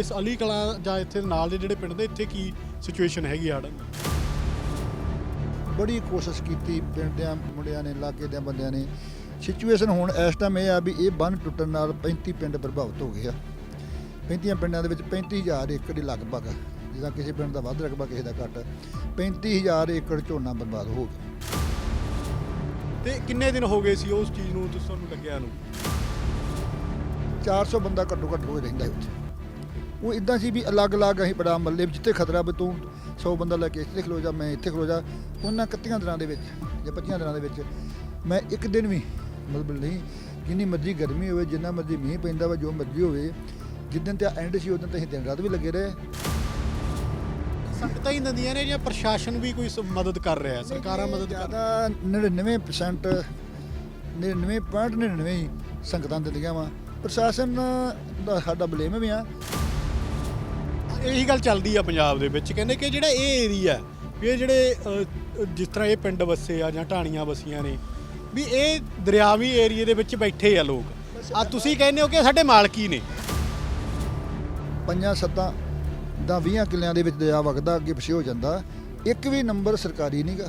ਇਸ ਅਲੀ ਕਲਾਂ ਜਾਂ ਇੱਥੇ ਨਾਲ ਦੇ ਜਿਹੜੇ ਪਿੰਡ ਦੇ ਇੱਥੇ ਕੀ ਸਿਚੁਏਸ਼ਨ ਹੈਗੀ ਹੜ੍ਹਾਂ? ਦੀ ਬੜੀ ਕੋਸ਼ਿਸ਼ ਕੀਤੀ ਪਿੰਡਿਆਂ ਮੁੰਡਿਆਂ ਨੇ ਇਲਾਕੇ ਦੇ ਬੰਦਿਆਂ ਨੇ। ਸਿਚੁਏਸ਼ਨ ਹੁਣ ਇਸ ਟਾਈਮ ਇਹ ਆ ਵੀ ਇਹ ਬੰਨ ਟੁੱਟਣ ਨਾਲ 35 ਪਿੰਡ ਪ੍ਰਭਾਵਿਤ ਹੋ ਗਏ ਆ। 35 ਪਿੰਡਾਂ ਦੇ ਵਿੱਚ 35000 ਏਕੜ ਦੇ ਲਗਭਗ ਜਿੱਦਾਂ ਕਿਸੇ ਪਿੰਡ ਦਾ ਵੱਧ ਰਕਬਾ ਕਿਸੇ ਦਾ ਘੱਟ 35000 ਏਕੜ ਝੋਨਾ ਬਰਬਾਦ ਹੋ ਗਿਆ। ਤੇ ਕਿੰਨੇ ਦਿਨ ਹੋ ਗਏ ਸੀ ਉਸ ਚੀਜ਼ ਨੂੰ ਤੁਸੀਂ ਤੁਹਾਨੂੰ ਲੱਗਿਆ ਨੂੰ? 400 ਬੰਦਾ ਘੱਟੋ ਘੱਟ ਰੋਜ਼ ਰਹਿੰਦਾ ਹੈ ਉੱਥੇ। ਉਹ ਇਦਾਂ ਸੀ ਵੀ ਅਲੱਗ-ਅਲੱਗ ਅਸੀਂ ਬੜਾ ਮੱਲੇ ਵੀ ਜਿੱਥੇ ਖਤਰਾ ਵੀ ਤੂੰ 100 ਬੰਦਾ ਲੈ ਕੇ ਇੱਥੇ ਖਲੋ ਜਾ ਮੈਂ ਇੱਥੇ ਖਲੋ ਜਾ ਉਹਨਾਂ 31 ਦਿਨਾਂ ਦੇ ਵਿੱਚ ਜਾਂ 25 ਦਿਨਾਂ ਦੇ ਵਿੱਚ ਮੈਂ ਇੱਕ ਦਿਨ ਵੀ ਮਤਲਬ ਨਹੀਂ ਜਿੰਨੀ ਮਰਜ਼ੀ ਗਰਮੀ ਹੋਵੇ ਜਿੰਨਾ ਮਰਜ਼ੀ ਮੀਂਹ ਪੈਂਦਾ ਵਾ ਜੋ ਮਰਜ਼ੀ ਹੋਵੇ ਜਿੱਦਣ ਤੇ ਐਂਡ ਸੀ ਉਦੋਂ ਤੇ ਅਸੀਂ ਦਿਨ ਰਾਤ ਵੀ ਲੱਗੇ ਰਹੇ। ਸੰਗਤਾਂ ਹੀ ਦਿੰਦੀਆਂ ਨੇ ਜਾਂ ਪ੍ਰਸ਼ਾਸਨ ਵੀ ਕੋਈ ਮਦਦ ਕਰ ਰਿਹਾ ਹੈ? ਸਰਕਾਰਾਂ ਮਦਦ ਕਰ ਜ਼ਿਆਦਾ 99% 99.99 ਹੀ ਸੰਗਤਾਂ ਦਿੰਦੀਆਂ ਵਾ। ਪ੍ਰਸ਼ਾਸਨ ਦਾ ਸਾਡਾ ਬਲੇਮ ਵੀ ਆ। ਇਹੀ ਗੱਲ ਚੱਲਦੀ ਆ ਪੰਜਾਬ ਦੇ ਵਿੱਚ ਕਹਿੰਦੇ ਕਿ ਜਿਹੜਾ ਇਹ ਏਰੀਆ ਵੀ ਇਹ ਜਿਹੜੇ ਅ, ਜਿਸ ਤਰ੍ਹਾਂ ਇਹ ਪਿੰਡ ਵਸੇ ਆ ਜਾਂ ਢਾਣੀਆਂ ਵਸੀਆਂ ਨੇ ਵੀ ਇਹ ਦਰਿਆਵੀ ਏਰੀਏ ਦੇ ਵਿੱਚ ਬੈਠੇ ਆ ਲੋਕ। ਆ ਤੁਸੀਂ ਕਹਿੰਦੇ ਹੋ ਕਿ ਸਾਡੇ ਮਾਲਕੀ ਨੇ। ਪੰਜਾਂ ਸੱਤਾਂ ਦਾ 20 ਕਿੱਲਿਆਂ ਦੇ ਵਿੱਚ ਦਰਿਆ ਵਗਦਾ ਅੱਗੇ ਪਿਛੇ ਹੋ ਜਾਂਦਾ। ਇੱਕ ਵੀ ਨੰਬਰ ਸਰਕਾਰੀ ਨਹੀਂਗਾ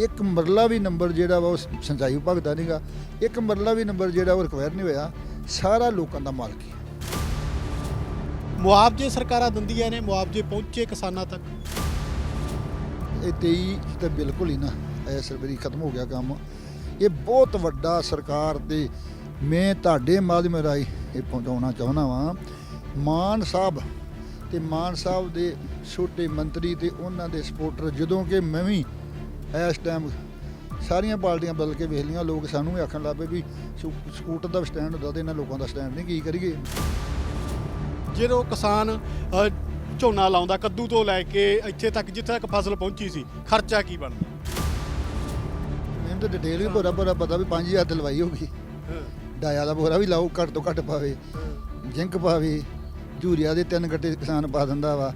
ਇੱਕ ਮਰਲਾ ਵੀ ਨੰਬਰ ਜਿਹੜਾ ਵਾ ਉਹ ਸਿੰਚਾਈ ਵਿਭਾਗ ਦਾ ਨਹੀਂਗਾ ਇੱਕ ਮਰਲਾ ਵੀ ਨੰਬਰ ਜਿਹੜਾ ਉਹ ਰਿਕਵਾਇਰ ਨਹੀਂ ਹੋਇਆ। ਸਾਰਾ ਲੋਕਾਂ ਦਾ ਮਾਲਕੀ ਮੁਆਵਜ਼ੇ ਸਰਕਾਰਾਂ ਦਿੰਦੀਆਂ ਨੇ, ਮੁਆਵਜ਼ੇ ਪਹੁੰਚੇ ਕਿਸਾਨਾਂ ਤੱਕ। ਇਹ 23 ਤਾਂ ਬਿਲਕੁਲ ਹੀ ਨਾ ਇਸ ਵਾਰੀ ਖਤਮ ਹੋ ਗਿਆ ਕੰਮ। ਇਹ ਬਹੁਤ ਵੱਡਾ ਸਰਕਾਰ ਤੇ ਮੈਂ ਤੁਹਾਡੇ ਮਾਧਿਅਮ ਰਾਹੀਂ ਇਹ ਪਹੁੰਚਾਉਣਾ ਚਾਹੁੰਦਾ ਵਾਂ। ਮਾਨ ਸਾਹਿਬ ਤੇ ਮਾਨ ਸਾਹਿਬ ਦੇ ਛੋਟੇ ਮੰਤਰੀ ਤੇ ਉਹਨਾਂ ਦੇ ਸਪੋਰਟਰ, ਜਦੋਂ ਕਿ ਮੈਂ ਵੀ ਇਸ ਟਾਈਮ ਸਾਰੀਆਂ ਪਾਰਟੀਆਂ ਬਦਲ ਕੇ ਵੇਖ ਲਈਆਂ, ਲੋਕ ਸਾਨੂੰ ਵੀ ਆਖਣ ਲੱਗੇ ਵੀ ਸਕੂ- ਸਕੂਟਰ ਦਾ ਸਟੈਂਡ ਹੁੰਦਾ ਤੇ ਇਹਨਾਂ ਲੋਕਾਂ ਦਾ ਸਟੈਂਡ ਨਹੀਂ, ਕੀ ਕਰੀਏ? ਜਦੋਂ ਕਿਸਾਨ ਝੋਨਾ ਲਾਉਂਦਾ ਕੱਦੂ ਤੋਂ ਲੈ ਕੇ ਇੱਥੇ ਤੱਕ ਜਿੱਥੇ ਤੱਕ ਫਸਲ ਪਹੁੰਚੀ ਸੀ ਖਰਚਾ ਕੀ ਬਣਦਾ? ਮੈਨੂੰ ਤਾਂ ਡਿਟੇਲ ਵੀ ਪੂਰਾ ਪੂਰਾ ਪਤਾ ਵੀ 5000 ਤੇ ਲਵਾਈ ਹੋਗੀ ਡਾਇਆ ਦਾ ਬੋਰਾ ਵੀ ਲਾਓ ਘੱਟ ਤੋਂ ਘੱਟ ਪਾਵੇ। ਜਿੰਕ ਪਾਵੇ ਜੂਰੀਆ ਦੇ ਤਿੰਨ ਗੱਟੇ ਕਿਸਾਨ ਪਾ ਦਿੰਦਾ ਵਾ।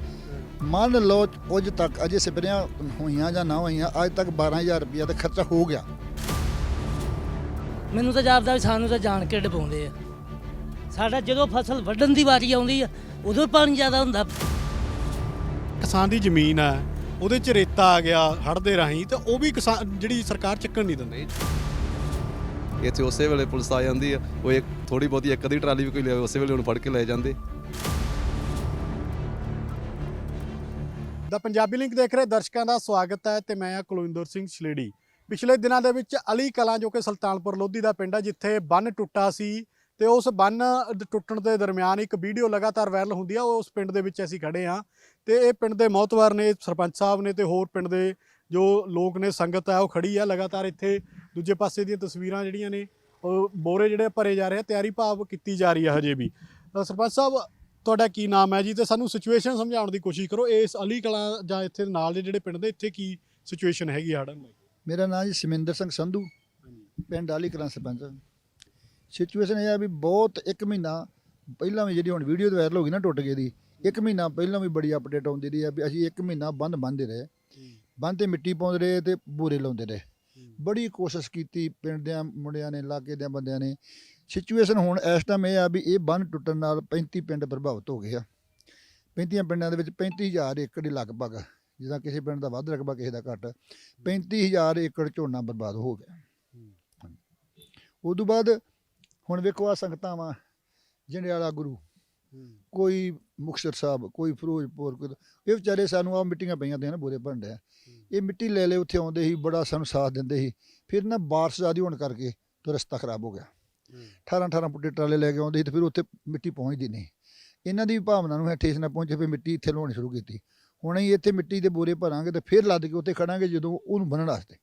ਮੰਨ ਲਓ ਕੁਝ ਤੱਕ ਅਜੇ ਸਪਰੇਆਂ ਹੋਈਆਂ ਜਾਂ ਨਾ ਹੋਈਆਂ ਅੱਜ ਤੱਕ 12000 ਰੁਪਇਆ ਦਾ ਖਰਚਾ ਹੋ ਗਿਆ। ਮੈਨੂੰ ਤਾਂ ਜਾਪਦਾ ਵੀ ਸਾਨੂੰ ਤਾਂ ਜਾਣ ਕੇ ਡਬਾਉਂਦੇ ਆ। ਸਾਡਾ ਜਦੋਂ ਫਸਲ ਵੱਢਣ ਦੀ ਵਾਰੀ ਆਉਂਦੀ ਆ ਉਦੋਂ ਪਾਣੀ ਜ਼ਿਆਦਾ ਹੁੰਦਾ। ਕਿਸਾਨ ਦੀ ਜ਼ਮੀਨ ਆ ਉਹਦੇ ਚ ਰੇਤਾ ਆ ਗਿਆ ਹੜ੍ਹ ਦੇ ਰਾਹੀਂ ਤੇ ਉਹ ਵੀ ਕਿਸਾਨ ਜਿਹੜੀ ਸਰਕਾਰ ਚੱਕਣ ਨਹੀਂ ਦਿੰਦੇ। ਇੱਥੇ ਉਸੇ ਵੇਲੇ ਪੁਲਿਸ ਆ ਜਾਂਦੀ ਆ ਉਹ ਇੱਕ ਥੋੜੀ ਬਹੁਤੀ ਇੱਕ ਅੱਧੀ ਟਰਾਲੀ ਵੀ ਕੋਈ ਲਿਆਵੇ ਉਸੇ ਵੇਲੇ ਉਹਨੂੰ ਫੜ ਕੇ ਲੈ ਜਾਂਦੇ। ਦਾ ਪੰਜਾਬੀ ਲਿੰਕ ਦੇਖ ਰਹੇ ਦਰਸ਼ਕਾਂ ਦਾ ਸਵਾਗਤ ਹੈ ਤੇ ਮੈਂ ਹਾਂ ਕੁਲਵਿੰਦਰ ਸਿੰਘ ਛਲੇੜੀ। ਪਿਛਲੇ ਦਿਨਾਂ ਦੇ ਵਿੱਚ ਅਲੀ ਕਲਾਂ ਜੋ ਕਿ ਸੁਲਤਾਨਪੁਰ ਲੋਧੀ ਦਾ ਪਿੰਡ ਹੈ ਜਿੱਥੇ ਬੰਨ ਟੁੱਟਾ ਸੀ ਤੇ ਉਸ ਬੰਨ ਟੁੱਟਣ ਦੇ ਦਰਮਿਆਨ ਇੱਕ ਵੀਡੀਓ ਲਗਾਤਾਰ ਵਾਇਰਲ ਹੁੰਦੀ ਆ ਉਸ ਪਿੰਡ ਦੇ ਵਿੱਚ ਅਸੀਂ ਖੜੇ ਹਾਂ ਤੇ ਇਹ ਪਿੰਡ ਦੇ ਮੌਤਵਾਰ ਨੇ ਸਰਪੰਚ ਸਾਹਿਬ ਨੇ ਤੇ ਹੋਰ ਪਿੰਡ ਦੇ ਜੋ ਲੋਕ ਨੇ ਸੰਗਤ ਹੈ ਉਹ ਖੜੀ ਆ ਲਗਾਤਾਰ ਇੱਥੇ। ਦੂਜੇ ਪਾਸੇ ਦੀਆਂ ਤਸਵੀਰਾਂ ਜਿਹੜੀਆਂ ਨੇ ਉਹ ਬੋਰੇ ਜਿਹੜੇ ਭਰੇ ਜਾ ਰਹੇ ਆ ਤਿਆਰੀ ਭਾਵ ਕੀਤੀ ਜਾ ਰਹੀ ਹੈ ਹਜੇ ਵੀ। ਸਰਪੰਚ ਸਾਹਿਬ ਤੁਹਾਡਾ ਕੀ ਨਾਮ ਹੈ ਜੀ? ਤੇ ਸਾਨੂੰ ਸਿਚੁਏਸ਼ਨ ਸਮਝਾਉਣ ਦੀ ਕੋਸ਼ਿਸ਼ ਕਰੋ ਇਸ ਅਲੀ ਕਲਾਂ ਜਾਂ ਇੱਥੇ ਨਾਲ ਦੇ ਜਿਹੜੇ ਪਿੰਡ ਦੇ ਇੱਥੇ ਕੀ ਸਿਚੁਏਸ਼ਨ ਹੈਗੀ ਹੜਨ ਦੀ ਮੇਰਾ ਨਾਮ ਜੀ ਸਿਮਿੰਦਰ ਸਿੰਘ ਸੰਧੂ ਪਿੰਡ ਆਲੀ ਕਲਾਂ ਸਰਪੰਚ। ਸਿਚੁਏਸ਼ਨ ਇਹ ਆ ਵੀ ਬਹੁਤ ਇੱਕ ਮਹੀਨਾ ਪਹਿਲਾਂ ਵੀ ਜਿਹੜੀ ਹੁਣ ਵੀਡੀਓ ਤੇ ਵਾਇਰਲ ਹੋ ਗਈ ਨਾ ਟੁੱਟ ਗਈ ਦੀ ਇੱਕ ਮਹੀਨਾ ਪਹਿਲਾਂ ਵੀ ਬੜੀ ਅਪਡੇਟ ਆਉਂਦੀ ਰਹੀ ਆ ਵੀ ਅਸੀਂ ਇੱਕ ਮਹੀਨਾ ਬੰਦ ਬੰਨਦੇ ਰਹੇ। ਬੰਦ ਤੇ ਮਿੱਟੀ ਪਾਉਂਦੇ ਰਹੇ ਤੇ ਬੂਰੇ ਲਾਉਂਦੇ ਰਹੇ। ਬੜੀ ਕੋਸ਼ਿਸ਼ ਕੀਤੀ ਪਿੰਡ ਦੇ ਮੁੰਡਿਆਂ ਨੇ ਇਲਾਕੇ ਦੇ ਬੰਦਿਆਂ ਨੇ। ਸਿਚੁਏਸ਼ਨ ਹੁਣ ਇਸ ਟਾਈਮ ਇਹ ਆ ਵੀ ਇਹ ਬੰਨ ਟੁੱਟਣ ਨਾਲ 35 ਪਿੰਡ ਪ੍ਰਭਾਵਿਤ ਹੋ ਗਏ ਆ। 35 ਪਿੰਡਾਂ ਦੇ ਵਿੱਚ 35000 ਏਕੜ ਦੇ ਲਗਭਗ ਜਿੱਦਾਂ ਕਿਸੇ ਪਿੰਡ ਦਾ ਵੱਧ ਰਕਬਾ ਕਿਸੇ ਦਾ ਘੱਟ 35000 ਏਕੜ ਝੋਨਾ ਬਰਬਾਦ ਹੋ ਗਿਆ। ਉਦੋਂ ਬਾਅਦ ਹੁਣ ਵੇਖੋ ਆ ਸੰਗਤਾਂ ਵਾ ਜੰਡਿਆਲਾ ਗੁਰੂ। ਕੋਈ ਮੁਕਤਸਰ ਸਾਹਿਬ ਕੋਈ ਫਿਰੋਜ਼ਪੁਰ ਕੋਈ ਇਹ ਵਿਚਾਰੇ ਸਾਨੂੰ ਆ ਮਿੱਟੀਆਂ ਪਈਆਂ ਤੇ ਨਾ ਬੋਰੇ ਭੰਡੇ ਆ ਇਹ ਮਿੱਟੀ ਲੈ ਲੈ ਉੱਥੇ ਆਉਂਦੇ ਸੀ ਬੜਾ ਸਾਨੂੰ ਸਾਥ ਦਿੰਦੇ ਸੀ। ਫਿਰ ਨਾ ਬਾਰਿਸ਼ ਜ਼ਿਆਦੀ ਹੋਣ ਕਰਕੇ ਤੇ ਰਸਤਾ ਖਰਾਬ ਹੋ ਗਿਆ। 18 18 ਫੁੱਟੇ ਟਰਾਲੇ ਲੈ ਕੇ ਆਉਂਦੇ ਸੀ ਤੇ ਫਿਰ ਉੱਥੇ ਮਿੱਟੀ ਪਹੁੰਚਦੀ ਨਹੀਂ। ਇਹਨਾਂ ਦੀ ਭਾਵਨਾ ਨੂੰ ਠੇਸ ਨਾ ਪਹੁੰਚੇ ਫਿਰ ਮਿੱਟੀ ਇੱਥੇ ਲਾਉਣੀ ਸ਼ੁਰੂ ਕੀਤੀ। ਹੁਣ ਅਸੀਂ ਇੱਥੇ ਮਿੱਟੀ ਦੇ ਬੋਰੇ ਭਰਾਂਗੇ ਤੇ ਫਿਰ ਲੱਦ ਕੇ ਉੱਥੇ ਖੜਾਂਗੇ ਜਦੋਂ ਉਹਨੂੰ ਬੰਨਣ ਵਾਸਤੇ।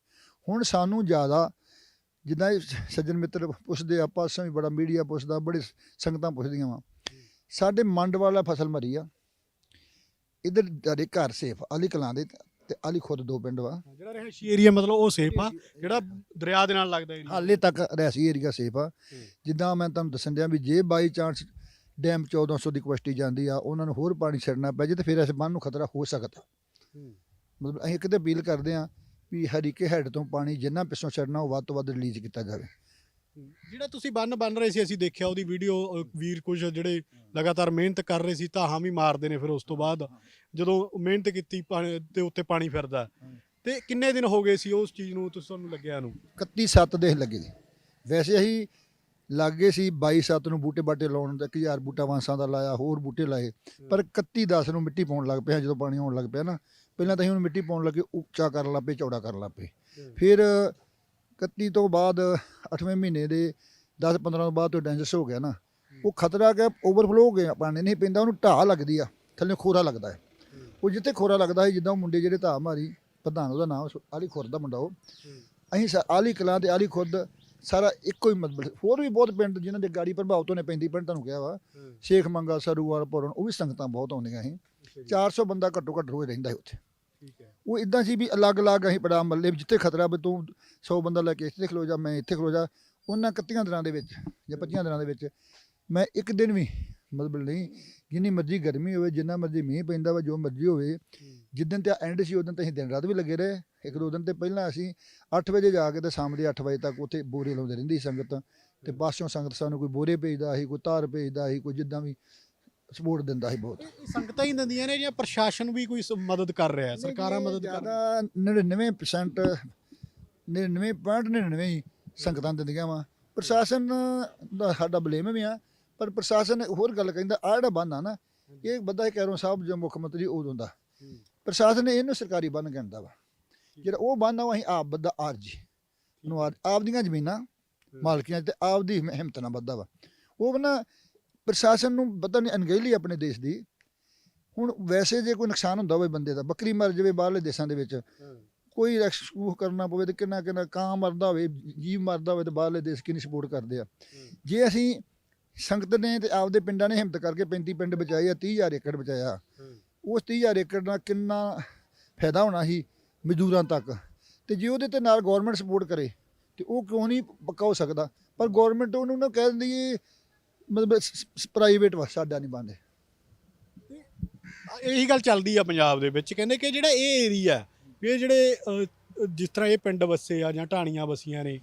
ਹੁਣ ਸਾਨੂੰ ਜ਼ਿਆਦਾ ਜਿੱਦਾਂ ਇਹ ਸੱਜਣ ਮਿੱਤਰ ਪੁੱਛਦੇ ਆ ਪਾਸੋਂ ਵੀ ਬੜਾ ਮੀਡੀਆ ਪੁੱਛਦਾ ਬੜੇ ਸੰਗਤਾਂ ਪੁੱਛਦੀਆਂ ਵਾ। ਸਾਡੇ ਮੰਡ ਵਾਲਾ ਫਸਲ ਮਰੀ ਆ। ਇਧਰ ਸਾਡੇ ਘਰ ਸੇਫ ਅਲੀ ਕਲਾਂ ਦੇ ਤੇ ਅਲੀ ਖੁਦ ਦੋ ਪਿੰਡ ਵਾ। ਜਿਹੜਾ ਰਹਿਸ਼ੀ ਏਰੀਆ ਮਤਲਬ ਉਹ ਸੇਫ ਆ ਜਿਹੜਾ ਦਰਿਆ ਦੇ ਨਾਲ ਲੱਗਦਾ ਏਰੀਆ ਹਾਲੇ ਤੱਕ ਰਿਹਾਸੀ ਏਰੀਆ ਸੇਫ ਆ। ਜਿੱਦਾਂ ਮੈਂ ਤੁਹਾਨੂੰ ਦੱਸਣ ਦਿਆਂ ਵੀ ਜੇ ਬਾਈ ਚਾਂਸ ਡੈਮ 1400 ਦੀ ਕੁਐਸਟੀ ਜਾਂਦੀ ਆ ਉਹਨਾਂ ਨੂੰ ਹੋਰ ਪਾਣੀ ਛੱਡਣਾ ਪੈ ਜੇ ਤੇ ਫਿਰ ਇਸ ਬੰਨ ਨੂੰ ਖਤਰਾ ਹੋ ਸਕਦਾ। ਮਤਲਬ ਅਸੀਂ ਕਿਤੇ ਅਪੀਲ ਕਰਦੇ ਆ ਵੀ ਹਰੀਕੇ ਹੈਡ ਤੋਂ ਪਾਣੀ ਜਿੰਨਾ ਪਿੱਛੋਂ ਛੱਡਣਾ ਉਹ ਵੱਧ ਤੋਂ ਵੱਧ ਰਿਲੀਜ਼ ਕੀਤਾ ਜਾਵੇ। ਜਿਹੜਾ ਤੁਸੀਂ ਬੰਨ ਬੰਨ ਰਹੇ ਸੀ ਅਸੀਂ ਦੇਖਿਆ ਉਹਦੀ ਵੀਡੀਓ ਵੀਰ ਕੁਝ ਜਿਹੜੇ ਲਗਾਤਾਰ ਮਿਹਨਤ ਕਰ ਰਹੇ ਸੀ ਧਾਹਾਂ ਵੀ ਮਾਰਦੇ ਨੇ ਫਿਰ ਉਸ ਤੋਂ ਬਾਅਦ। ਜਦੋਂ ਮਿਹਨਤ ਕੀਤੀ ਪਾਣੀ ਤੇ ਉੱਤੇ ਪਾਣੀ ਫਿਰਦਾ। ਤੇ ਕਿੰਨੇ ਦਿਨ ਹੋ ਗਏ ਸੀ ਉਸ ਚੀਜ਼ ਨੂੰ ਤੁਸੀਂ ਤੁਹਾਨੂੰ ਲੱਗਿਆ ਨੂੰ? 31 7 ਦੇ ਲੱਗੇ ਜੀ ਵੈਸੇ ਅਸੀਂ ਲੱਗੇ ਸੀ 22 7 ਨੂੰ ਬੂਟੇ ਬਾਟੇ ਲਾਉਣ ਦਾ 1000 ਬੂਟਾ ਵਾਂਸਾਂ ਦਾ ਲਾਇਆ ਹੋਰ ਬੂਟੇ ਲਾਏ। ਪਰ 31 10 ਨੂੰ ਮਿੱਟੀ ਪਾਉਣ ਲੱਗ ਪਿਆ ਜਦੋਂ ਪਾਣੀ ਆਉਣ ਲੱਗ ਪਿਆ ਨਾ। ਪਹਿਲਾਂ ਤਾਂ ਅਸੀਂ ਉਹਨੂੰ ਮਿੱਟੀ ਪਾਉਣ ਲੱਗੇ ਉੱਚਾ ਕਰਨ ਲੱਗ ਪਏ ਚੌੜਾ ਕਰਨ ਲੱਗ ਪਏ। ਫਿਰ 31 ਤੋਂ ਬਾਅਦ 8ਵੇਂ ਮਹੀਨੇ ਦੇ 10 15 ਤੋਂ ਬਾਅਦ ਤੋਂ ਡੈਂਜਸ ਹੋ ਗਿਆ ਨਾ ਉਹ ਖਤਰਾ ਕਿ ਓਵਰਫਲੋ ਹੋ ਗਿਆ ਪਾਣੀ ਨਹੀਂ ਪੈਂਦਾ ਉਹਨੂੰ ਢਾਹ ਲੱਗਦੀ ਆ ਥੱਲੇ ਖੋਰਾ ਲੱਗਦਾ ਹੈ। ਉਹ ਜਿੱਥੇ ਖੋਰਾ ਲੱਗਦਾ ਹੈ ਜਿੱਦਾਂ ਉਹ ਮੁੰਡੇ ਜਿਹੜੇ ਢਾਹ ਮਾਰੀ ਪ੍ਰਧਾਨ ਉਹਦਾ ਨਾਮ ਆਲੀ ਖੁਰ ਦਾ ਮੁੰਡਾ ਉਹ। ਅਸੀਂ ਆਲੀ ਕਲਾਂ ਤੇ ਆਲੀ ਖੁਰਦ ਸਾਰਾ ਇੱਕੋ ਹੀ ਮਤਲਬ ਹੋਰ ਵੀ ਬਹੁਤ ਪਿੰਡ ਜਿਨ੍ਹਾਂ ਦੇ ਗਾੜੀ ਪ੍ਰਭਾਵ ਤੋਂ ਨੇ ਪੈਂਦੀ ਪਿੰਡ ਤੁਹਾਨੂੰ ਕਿਹਾ ਵਾ। ਸ਼ੇਖ ਮੰਗਾ ਸਰੂਵਾਲ ਪੁਰਨ ਉਹ ਵੀ ਸੰਗਤਾਂ ਬਹੁਤ ਆਉਂਦੀਆਂ ਸੀ। 400 ਬੰਦਾ ਘੱਟੋ ਘੱਟ ਰੋਜ਼ ਰਹਿੰਦਾ ਸੀ ਉੱਥੇ। ਉਹ ਇਦਾਂ ਸੀ ਵੀ ਅਲੱਗ-ਅਲੱਗ ਅਸੀਂ ਪੜਾ ਮੱਲੇ ਜਿੱਥੇ ਖਤਰਾ ਵੀ ਤੂੰ 100 ਬੰਦਾ ਲੈ ਕੇ ਇੱਥੇ ਖਲੋ ਜਾ ਮੈਂ ਇੱਥੇ ਖਲੋ ਜਾ ਉਹਨਾਂ 31 ਦਿਨਾਂ ਦੇ ਵਿੱਚ ਜਾਂ 25 ਦਿਨਾਂ ਦੇ ਵਿੱਚ ਮੈਂ ਇੱਕ ਦਿਨ ਵੀ ਮਤਲਬ ਨਹੀਂ ਜਿੰਨੀ ਮਰਜ਼ੀ ਗਰਮੀ ਹੋਵੇ ਜਿੰਨਾ ਮਰਜ਼ੀ ਮੀਂਹ ਪੈਂਦਾ ਵਾ ਜੋ ਮਰਜ਼ੀ ਹੋਵੇ ਜਿੱਦਣ ਤੇ ਐਂਡ ਸੀ ਉਦੋਂ ਤੇ ਅਸੀਂ ਦਿਨ ਰਾਤ ਵੀ ਲੱਗੇ ਰਹੇ। ਇੱਕ ਦੋ ਦਿਨ ਤੇ ਪਹਿਲਾਂ ਅਸੀਂ 8 ਵਜੇ ਜਾ ਕੇ ਤੇ ਸ਼ਾਮ ਦੇ 8 ਵਜੇ ਤੱਕ ਉੱਥੇ ਬੋਰੇ ਲਾਉਂਦੇ ਰਹਿੰਦੀ ਸੰਗਤ ਤੇ ਬਾਸਿਓਂ ਸੰਗਤ ਸਾਨੂੰ ਕੋਈ ਬੋਰੇ ਭੇਜਦਾ ਸੀ ਕੋਈ ਤਾਰ ਭੇਜਦਾ ਸੀ ਕੋਈ ਜਿੱਦਾਂ ਵੀ ਸਪੋਰਟ ਦਿੰਦਾ ਸੀ ਬਹੁਤ। ਇਹ ਸੰਗਤਾਂ ਹੀ ਦਿੰਦੀਆਂ ਨੇ ਜਾਂ ਪ੍ਰਸ਼ਾਸਨ ਵੀ ਕੋਈ ਸ- ਮਦਦ ਕਰ ਰਿਹਾ ਹੈ? ਸਰਕਾਰਾਂ ਮਦਦ ਕਰ ਰਹੀਆਂ ਜ਼ਿਆਦਾ 99% 99.99 ਹੀ ਸੰਗਤਾਂ ਦਿੰਦੀਆਂ ਵਾ। ਪ੍ਰਸ਼ਾਸਨ ਦਾ ਸਾਡਾ ਬਲੇਮ ਵੀ ਆ ਪਰ ਪ੍ਰਸ਼ਾਸਨ ਹੋਰ ਗੱਲ ਕਹਿੰਦਾ ਆ ਜਿਹੜਾ ਬੰਨ ਆ ਨਾ ਇਹ ਬੰਦਾ ਇਹ ਕੈਰੋਂ ਸਾਹਿਬ ਜੋ ਮੁੱਖ ਮੰਤਰੀ ਉਦੋਂ ਦਾ ਪ੍ਰਸ਼ਾਸਨ ਨੇ ਇਹਨੂੰ ਸਰਕਾਰੀ ਬੰਨ ਕਹਿੰਦਾ ਵਾ। ਜਿਹੜਾ ਉਹ ਬੰਨ ਆ ਉਹ ਅਸੀਂ ਆਪ ਬੱਦਾ ਆਰਜੀ। ਨੂੰ ਆਪ ਆਪ ਦੀਆਂ ਜ਼ਮੀਨਾਂ ਮਾਲਕੀਆਂ ਤੇ ਆਪ ਦੀ ਹਿੰਮ- ਹਿੰਮਤ ਨਾਲ ਬੱਦਾ ਵਾ। ਉਹ ਨਾ ਪ੍ਰਸ਼ਾਸਨ ਨੂੰ ਪਤਾ ਨਹੀਂ ਅਣਗਹਿਲੀ ਆਪਣੇ ਦੇਸ਼ ਦੀ। ਹੁਣ ਵੈਸੇ ਜੇ ਕੋਈ ਨੁਕਸਾਨ ਹੁੰਦਾ ਹੋਵੇ ਬੰਦੇ ਦਾ ਬੱਕਰੀ ਮਰ ਜਾਵੇ ਬਾਹਰਲੇ ਦੇਸ਼ਾਂ ਦੇ ਵਿੱਚ ਕੋਈ ਰੈਸਕਿਊ ਕਰਨਾ ਪਵੇ ਤੇ ਕਿੰਨਾ ਕਿੰਨਾ ਕਾਂ ਮਰਦਾ ਹੋਵੇ ਜੀਵ ਮਰਦਾ ਹੋਵੇ ਤੇ ਬਾਹਰਲੇ ਦੇਸ਼ ਕਿੰਨੀ ਸਪੋਰਟ ਕਰਦੇ ਆ। ਜੇ ਅਸੀਂ ਸੰਗਤ ਨੇ ਤੇ ਆਪਦੇ ਪਿੰਡਾਂ ਨੇ ਹਿੰਮਤ ਕਰਕੇ 35 ਪਿੰਡ ਬਚਾਏ ਆ 30000 ਏਕੜ ਬਚਾਇਆ ਉਸ 30000 ਏਕੜ ਨਾਲ ਕਿੰਨਾ ਫਾਇਦਾ ਹੋਣਾ ਸੀ ਮਜ਼ਦੂਰਾਂ ਤੱਕ? ਤੇ ਜੇ ਉਹਦੇ ਤੇ ਨਾਲ ਗਵਰਨਮੈਂਟ ਸਪੋਰਟ ਕਰੇ ਤੇ ਉਹ ਕਿਉਂ ਨਹੀਂ ਪੱਕਾ ਹੋ ਸਕਦਾ? ਪਰ ਗਵਰਨਮੈਂਟ ਉਹਨੂੰ ਨਾ ਕਹਿ ਦਿੰਦੀ ਇਹ ਮਤਲਬ ਪ੍ਰਾਈਵੇਟ ਵਾ ਸਾਡਾ ਨਹੀਂ ਬੰਦੇ ਇਹੀ ਗੱਲ ਚੱਲਦੀ ਆ ਪੰਜਾਬ ਦੇ ਵਿੱਚ ਕਹਿੰਦੇ ਕਿ ਜਿਹੜਾ ਇਹ ਏਰੀਆ ਵੀ ਇਹ ਜਿਹੜੇ ਜਿਸ ਤਰ੍ਹਾਂ ਇਹ ਪਿੰਡ ਵਸੇ ਆ ਜਾਂ ਢਾਣੀਆਂ ਵਸੀਆਂ ਨੇ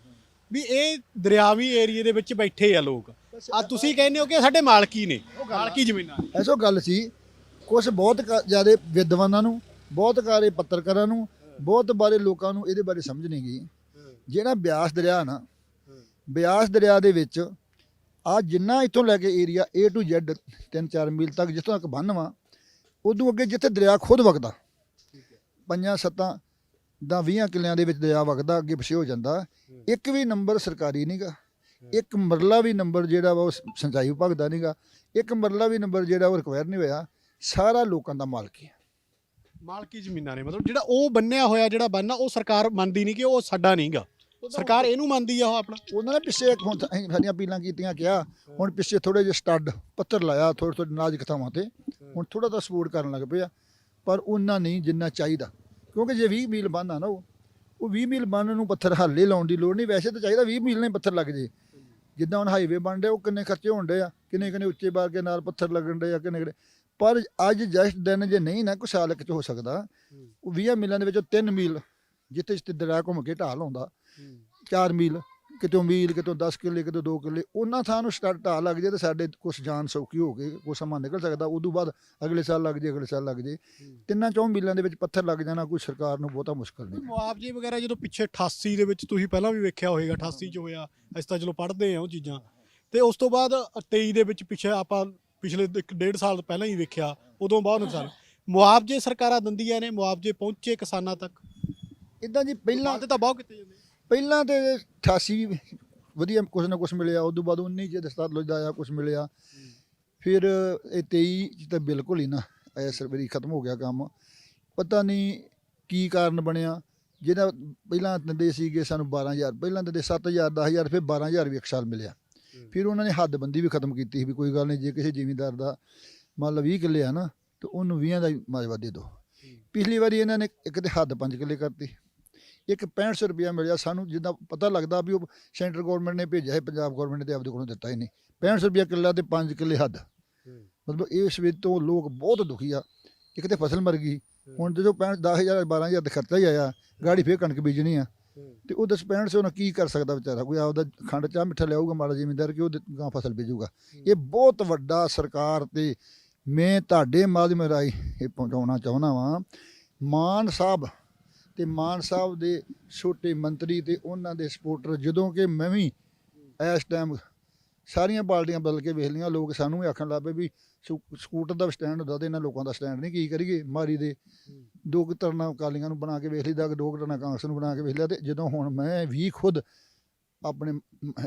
ਵੀ ਇਹ ਦਰਿਆਵੀ ਏਰੀਏ ਦੇ ਵਿੱਚ ਬੈਠੇ ਆ ਲੋਕ। ਆ ਤੁਸੀਂ ਕਹਿੰਦੇ ਹੋ ਕਿ ਸਾਡੇ ਮਾਲਕੀ ਨੇ ਮਾਲਕੀ ਜ਼ਮੀਨਾਂ ਨੇ। ਐਸੋ ਗੱਲ ਸੀ ਕੁਝ ਬਹੁਤ ਜ਼ਿਆਦਾ ਵਿਦਵਾਨਾਂ ਨੂੰ ਬਹੁਤ ਕਾਰੇ ਪੱਤਰਕਾਰਾਂ ਨੂੰ ਬਹੁਤ ਬਾਰੇ ਲੋਕਾਂ ਨੂੰ ਇਹਦੇ ਬਾਰੇ ਸਮਝ ਨਹੀਂ ਗਈ। ਜਿਹੜਾ ਬਿਆਸ ਦਰਿਆ ਨਾ ਬਿਆਸ ਦਰਿਆ ਦੇ ਵਿੱਚ ਆ ਜਿੰਨਾ ਇੱਥੋਂ ਲੈ ਕੇ ਏਰੀਆ A ਟੂ Z 3-4 ਮੀਲ ਤੱਕ ਜਿੱਥੋਂ ਤੱਕ ਬੰਨ ਵਾ, ਉਦੋਂ ਅੱਗੇ ਜਿੱਥੇ ਦਰਿਆ ਖੁਦ ਵਗਦਾ, ਪੰਜਾਂ ਸੱਤਾਂ ਦਾ 20 ਕਿੱਲਿਆਂ ਦੇ ਵਿੱਚ ਦਰਿਆ ਵਗਦਾ, ਅੱਗੇ ਪਿਛੇ ਹੋ ਜਾਂਦਾ, ਇੱਕ ਵੀ ਨੰਬਰ ਸਰਕਾਰੀ ਨਹੀਂਗਾ ਇੱਕ ਮਰਲਾ ਵੀ ਨੰਬਰ ਜਿਹੜਾ ਵਾ ਉਹ ਸਿੰਚਾਈ ਵਿਭਾਗ ਦਾ ਨਹੀਂਗਾ ਇੱਕ ਮਰਲਾ ਵੀ ਨੰਬਰ ਜਿਹੜਾ ਉਹ ਰਿਕਵਾਇਰ ਨਹੀਂ ਹੋਇਆ, ਸਾਰਾ ਲੋਕਾਂ ਦਾ ਮਾਲਕੀ ਹੈ ਮਾਲਕੀ ਜ਼ਮੀਨਾਂ ਨੇ, ਮਤਲਬ ਜਿਹੜਾ ਉਹ ਬੰਨਿਆ ਹੋਇਆ ਜਿਹੜਾ ਬੰਨ ਆ, ਉਹ ਸਰਕਾਰ ਮੰਨਦੀ ਨਹੀਂ ਕਿ ਉਹ ਸਾਡਾ ਨਹੀਂਗਾ ਸਰਕਾਰ ਇਹਨੂੰ ਮੰਨਦੀ ਆ ਉਹ ਆਪਣਾ। ਉਹਨਾਂ ਨੇ ਪਿੱਛੇ ਇੱਕ ਹੁਣ ਤਾਂ ਅਸੀਂ ਸਾਡੀਆਂ ਅਪੀਲਾਂ ਕੀਤੀਆਂ ਕਿਹਾ ਹੁਣ ਪਿੱਛੇ ਥੋੜੇ ਜਿਹੇ ਸਟੱਡ ਪੱਥਰ ਲਾਇਆ ਥੋੜੇ ਥੋੜੇ ਨਾਜ਼ੁਕ ਥਾਵਾਂ ਤੇ। ਹੁਣ ਥੋੜਾ ਤਾਂ ਸਪੋਰਟ ਕਰਨ ਲੱਗ ਪਿਆ ਪਰ ਉਹਨਾਂ ਨਹੀਂ ਜਿੰਨਾ ਚਾਹੀਦਾ। ਕਿਉਂਕਿ ਜੇ 20 ਮੀਲ ਬੰਨ ਆ ਨਾ ਉਹ ਉਹ 20 ਮੀਲ ਬੰਨ ਨੂੰ ਪੱਥਰ ਹਾਲੇ ਲਾਉਣ ਦੀ ਲੋੜ ਨਹੀਂ। ਵੈਸੇ ਤਾਂ ਚਾਹੀਦਾ 20 ਮੀਲ ਹੀ ਪੱਥਰ ਲੱਗ ਜੇ। ਜਿੱਦਾਂ ਹੁਣ ਹਾਈਵੇ ਬਣ ਰਿਹਾ ਉਹ ਕਿੰਨੇ ਖਰਚੇ ਹੋਣ ਡੇ ਆ ਕਿੰਨੇ ਕਿੰਨੇ ਉੱਚੇ ਬਾਰ ਕੇ ਨਾਲ ਪੱਥਰ ਲੱਗਣ ਡੇ ਆ ਕਿੰਨੇ ਕਿੰਨੇ। ਪਰ ਅੱਜ ਜਸਟ ਦਿਨ ਜੇ ਨਹੀਂ ਨਾ ਕੋਈ ਸਾਲ ਇੱਕ ਚ ਹੋ ਸਕਦਾ। ਉਹ 20 ਮੀਲਾਂ ਦੇ ਵਿੱਚੋਂ 3 ਮੀਲ ਜਿੱਥੇ ਜਿੱਥੇ ਦਰਿਆ ਘੁੰਮ ਕੇ ਢਾਲ ਆਉਂਦਾ 4 ਮੀਲ ਕਿਤੋਂ ਮੀਲ ਕਿਤੋਂ 10 ਕਿੱਲੇ ਕਿਤੋਂ 2 ਕਿੱਲੇ ਉਹਨਾਂ ਥਾਂ ਨੂੰ ਸਟਾਰਟ ਢਾਹ ਲੱਗ ਜੇ ਤੇ ਸਾਡੇ ਕੁਛ ਜਾਨ ਸੌਖੀ ਹੋ ਕੇ ਕੁਛ ਸਮਾਂ ਨਿਕਲ ਸਕਦਾ ਉਦੋਂ ਬਾਅਦ ਅਗਲੇ ਸਾਲ ਲੱਗ ਜੇ ਅਗਲੇ ਸਾਲ ਲੱਗ ਜੇ। ਤਿੰਨਾਂ ਚੌਂ ਮੀਲਾਂ ਦੇ ਵਿੱਚ ਪੱਥਰ ਲੱਗ ਜਾਣਾ ਕੋਈ ਸਰਕਾਰ ਨੂੰ ਬਹੁਤਾ ਮੁਸ਼ਕਲ ਨਹੀਂ। ਮੁਆਵਜ਼ੇ ਵਗੈਰਾ ਜਦੋਂ ਪਿੱਛੇ 88 ਦੇ ਵਿੱਚ ਤੁਸੀਂ ਪਹਿਲਾਂ ਵੀ ਵੇਖਿਆ ਹੋਵੇਗਾ 88 ਚ ਹੋਇਆ ਅਸੀਂ ਤਾਂ ਚਲੋ ਪੜ੍ਹਦੇ ਆ ਉਹ ਚੀਜ਼ਾਂ। ਤੇ ਉਸ ਤੋਂ ਬਾਅਦ 23 ਦੇ ਵਿੱਚ ਪਿੱਛੇ ਆਪਾਂ ਪਿਛਲੇ ਇੱਕ ਡੇਢ ਸਾਲ ਪਹਿਲਾਂ ਹੀ ਵੇਖਿਆ ਉਦੋਂ ਬਾਅਦ ਨੁਕਸਾਨ ਮੁਆਵਜ਼ੇ ਸਰਕਾਰਾਂ ਦਿੰਦੀਆਂ ਨੇ ਮੁਆਵਜ਼ੇ ਪਹੁੰਚੇ ਕਿਸਾਨਾਂ ਤੱਕ। ਇਦਾਂ ਜੀ ਪਹਿਲਾਂ ਵਾਅਦੇ ਤਾਂ ਬਹੁਤ ਕੀਤੇ ਜਾਂਦੇ। ਪਹਿਲਾਂ ਤੇ 88 ਵੀ ਵਧੀਆ ਕੁਛ ਨਾ ਕੁਛ ਮਿਲਿਆ ਉਦੋਂ ਬਾਅਦ 19 ਚ ਦਸਤਾਰ ਲੋਜ ਦਾ ਆਇਆ ਕੁਛ ਮਿਲਿਆ। ਫਿਰ ਇਹ 23 ਚ ਤਾਂ ਬਿਲਕੁਲ ਹੀ ਨਾ ਐਸ ਵਾਰੀ ਖਤਮ ਹੋ ਗਿਆ ਕੰਮ। ਪਤਾ ਨਹੀਂ ਕੀ ਕਾਰਨ ਬਣਿਆ। ਜਿਹਦਾ ਪਹਿਲਾਂ ਦਿੰਦੇ ਸੀਗੇ ਸਾਨੂੰ 12000 ਪਹਿਲਾਂ ਦਿੰਦੇ 7000 10000 ਫਿਰ 12000 ਵੀ ਇੱਕ ਸਾਲ ਮਿਲਿਆ। ਫਿਰ ਉਹਨਾਂ ਨੇ ਹੱਦਬੰਦੀ ਵੀ ਖਤਮ ਕੀਤੀ ਸੀ ਵੀ ਕੋਈ ਗੱਲ ਨਹੀਂ ਜੇ ਕਿਸੇ ਜ਼ਿਮੀਂਦਾਰ ਦਾ ਮੰਨ ਲਓ 20 ਕਿੱਲੇ ਆ ਨਾ ਤੇ ਉਹਨੂੰ 20 ਦਾ ਮਾਜਵਾ ਦੇ। ਦਿਓ ਪਿਛਲੀ ਵਾਰੀ ਇਹਨਾਂ ਨੇ ਇੱਕ ਤੇ ਹੱਦ 5 ਕਿੱਲੇ ਕਰਤੀ। ਇੱਕ 6500 ਰੁਪਇਆ ਮਿਲਿਆ ਸਾਨੂੰ ਜਿੱਦਾਂ ਪਤਾ ਲੱਗਦਾ ਵੀ ਉਹ ਸੈਂਟਰ ਗਵਰਨਮੈਂਟ ਨੇ ਭੇਜਿਆ ਹੈ ਪੰਜਾਬ ਗਵਰਨਮੈਂਟ ਨੇ ਤੇ ਆਪਦੇ ਕੋਲੋਂ ਦਿੱਤਾ ਹੀ ਨਹੀਂ। 6500 ਰੁਪਇਆ ਕਿੱਲਾ ਤੇ 5 ਕਿੱਲੇ ਹੱਦ। ਮਤਲਬ ਇਸ ਵਿੱਚ ਤੋਂ ਲੋਕ ਬਹੁਤ ਦੁਖੀ ਆ। ਇੱਕ ਤੇ ਫਸਲ ਮਰ ਗਈ। ਹੁਣ ਜਦੋਂ 65 10000 12000 ਦਾ ਖਰਚਾ ਹੀ ਆਇਆ ਗਾੜੀ ਫੇਰ ਕਣਕ ਬੀਜਣੀ ਆ। ਤੇ ਉਹ ਦਸਪੈਂਡ ਸੇ ਉਹਨਾਂ ਕੀ ਕਰ ਸਕਦਾ ਵਿਚਾਰਾ? ਕੋਈ ਆਪਦਾ ਖੰਡ ਚਾਹ ਮਿੱਠਾ ਲਿਆਊਗਾ ਮਾੜਾ ਜ਼ਿਮੀਂਦਾਰ ਕਿ ਉਹਦੇ ਗਾਂ ਫਸਲ ਬੀਜੂਗਾ। ਇਹ ਬਹੁਤ ਵੱਡਾ ਸਰਕਾਰ ਤੇ ਮੈਂ ਤੁਹਾਡੇ ਮਾਧਿਅਮ ਰਾਹੀਂ ਇਹ ਪਹੁੰਚਾਉਣਾ ਚਾਹੁੰਦਾ ਵਾਂ। ਮਾਨ ਸਾਹਿਬ ਤੇ ਮਾਨ ਸਾਹਿਬ ਦੇ ਛੋਟੇ ਮੰਤਰੀ ਤੇ ਉਹਨਾਂ ਦੇ ਸਪੋਰਟਰ, ਜਦੋਂ ਕਿ ਮੈਂ ਵੀ ਇਸ ਟਾਈਮ ਸਾਰੀਆਂ ਪਾਰਟੀਆਂ ਬਦਲ ਕੇ ਵੇਖ ਲਈਆਂ, ਲੋਕ ਸਾਨੂੰ ਵੀ ਆਖਣ ਲੱਗ ਪਏ ਵੀ ਸਕੂ- ਸਕੂਟਰ ਦਾ ਸਟੈਂਡ ਹੁੰਦਾ ਤੇ ਇਹਨਾਂ ਲੋਕਾਂ ਦਾ ਸਟੈਂਡ ਨਹੀਂ, ਕੀ ਕਰੀਏ? ਮਾਰੀ ਦੇ ਦੋ ਕੁ ਤਰ੍ਹਾਂ ਅਕਾਲੀਆਂ ਨੂੰ ਬਣਾ ਕੇ ਵੇਖ ਲਈਦਾ ਦੋ ਕੁ ਤਰ੍ਹਾਂ ਕਾਂਗਰਸ ਨੂੰ ਬਣਾ ਕੇ ਵੇਖ ਲਿਆ ਤੇ ਜਦੋਂ ਹੁਣ ਮੈਂ ਵੀ ਖੁਦ ਆਪਣੇ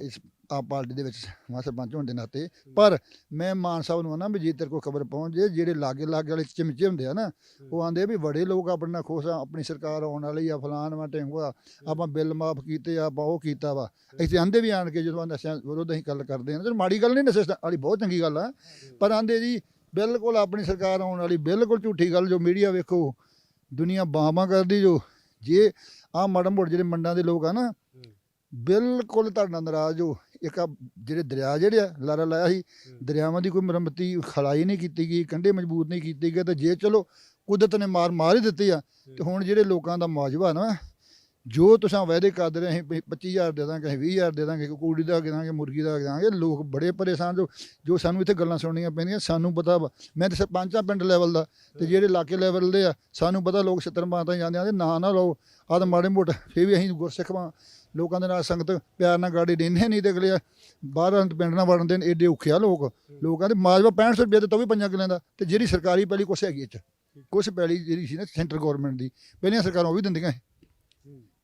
ਇਸ ਆਪ ਪਾਰਟੀ ਦੇ ਵਿੱਚ ਸਰਪੰਚ ਹੋਣ ਦੇ ਨਾਤੇ। ਪਰ ਮੈਂ ਮਾਨ ਸਾਹਿਬ ਨੂੰ ਆਨਾ ਵੀ ਜੇ ਤੇਰੇ ਕੋਲ ਖਬਰ ਪਹੁੰਚ ਜੇ ਜਿਹੜੇ ਲਾਗੇ ਲਾਗੇ ਵਾਲੇ ਚਮਚੇ ਹੁੰਦੇ ਆ ਨਾ ਉਹ ਆਂਦੇ ਵੀ ਬੜੇ ਲੋਕ ਆਪਣੇ ਨਾਲ ਖੁਸ਼ ਆ ਆਪਣੀ ਸਰਕਾਰ ਆਉਣ ਵਾਲੀ ਆ ਫਲਾਨ ਵਾ ਢਿੰਗਵਾ ਆਪਾਂ ਬਿੱਲ ਮਾਫ ਕੀਤੇ ਆ ਆਪਾਂ ਉਹ ਕੀਤਾ ਵਾ। ਇੱਥੇ ਆਂਦੇ ਵੀ ਆਣ ਕੇ ਜਦੋਂ ਨਸ਼ਿਆਂ ਵਿਰੋਧ ਅਸੀਂ ਗੱਲ ਕਰਦੇ ਹਾਂ ਤੇ ਮਾੜੀ ਗੱਲ ਨਹੀਂ ਨਸ਼ੇ ਵਾਲੀ ਬਹੁਤ ਚੰਗੀ ਗੱਲ ਆ। ਪਰ ਆਂਦੇ ਜੀ ਬਿਲਕੁਲ ਆਪਣੀ ਸਰਕਾਰ ਆਉਣ ਵਾਲੀ ਬਿਲਕੁਲ ਝੂਠੀ ਗੱਲ ਜੋ ਮੀਡੀਆ ਵੇਖੋ ਦੁਨੀਆ ਬਾਹਾਂ ਕਰਦੀ ਜੋ ਜੇ ਆ ਮੜਮ ਮੋੜ ਜਿਹੜੇ ਮੰਡਾਂ ਦੇ ਲੋਕ ਆ ਨਾ ਬਿਲਕੁਲ ਤੁਹਾਡੇ ਨਾਰਾਜ਼ ਹੋ। ਇੱਕ ਆ ਜਿਹੜੇ ਦਰਿਆ ਜਿਹੜੇ ਆ ਲਾਰਾ ਲਾਇਆ ਸੀ ਦਰਿਆਵਾਂ ਦੀ ਕੋਈ ਮੁਰੰਮਤੀ ਖਲਾਈ ਨਹੀਂ ਕੀਤੀ ਗਈ ਕੰਢੇ ਮਜ਼ਬੂਤ ਨਹੀਂ ਕੀਤੇ ਗਏ ਤੇ ਜੇ ਚਲੋ ਕੁਦਰਤ ਨੇ ਮਾਰ ਮਾਰ ਹੀ ਦਿੱਤੀ ਆ ਤੇ ਹੁਣ ਜਿਹੜੇ ਲੋਕਾਂ ਦਾ ਮੁਆਵਜ਼ਾ ਨਾ ਜੋ ਤੁਸੀਂ ਵਾਅਦੇ ਕਰਦੇ ਰਹੇ ਅਸੀਂ ਵੀ 25000 ਦੇ ਦਾਂਗੇ, ਅਸੀਂ 20000 ਦੇ ਦਾਂਗੇ ਕੁੜੀ ਦਾ ਦੇ ਦਾਂਗੇ, ਮੁਰਗੀ ਦਾ ਦੇ ਦਾਂਗੇ, ਲੋਕ ਬੜੇ ਪਰੇਸ਼ਾਨ ਜੋ ਜੋ ਸਾਨੂੰ ਇੱਥੇ ਗੱਲਾਂ ਸੁਣਨੀਆਂ ਪੈਂਦੀਆਂ, ਸਾਨੂੰ ਪਤਾ ਵਾ। ਮੈਂ ਤੇ ਸਰਪੰਚਾਂ ਪਿੰਡ ਲੈਵਲ ਦਾ ਤੇ ਜਿਹੜੇ ਇਲਾਕੇ ਲੈਵਲ ਦੇ ਆ, ਸਾਨੂੰ ਪਤਾ ਲੋਕ ਛਿੱਤਰ ਮਾਰਦਾ ਜਾਂਦੇ ਆ ਨਾ ਨਾ ਲਓ, ਆਹ ਮਾੜੇ ਮੋਟੇ, ਫੇਰ ਵੀ ਅਸੀਂ ਗੁਰਸਿੱਖ ਵਾਂ। ਲੋਕਾਂ ਦੇ ਨਾਲ ਸੰਗਤ ਪਿਆਰ ਨਾਲ ਗਾੜੀ ਰਹਿੰਦੇ ਨਹੀਂ ਤੇ ਅਗਲੇ ਬਾਹਰ ਪਿੰਡ ਨਾਲ ਵੜਨ ਦੇਣ, ਏਡੇ ਔਖੇ ਆ ਲੋਕ। ਲੋਕਾਂ ਦੇ ਮਾਜਵਾ 6500 ਰੁਪਏ ਤੇ ਤਾਂ ਵੀ ਪੰਜਾਂ ਕਿੱਲਿਆਂ ਦਾ, ਤੇ ਜਿਹੜੀ ਸਰਕਾਰੀ ਪੈਲੀ ਕੁਛ ਹੈਗੀ ਇੱਥੇ, ਕੁਛ ਪੈਲੀ ਜਿਹੜੀ ਸੀ ਨਾ, ਸੈਂਟਰ ਗਵਰਨਮੈਂਟ ਦੀ, ਪਹਿਲੀਆਂ ਸਰਕਾਰਾਂ ਉਹ ਵੀ ਦਿੰਦੀਆਂ ਸੀ।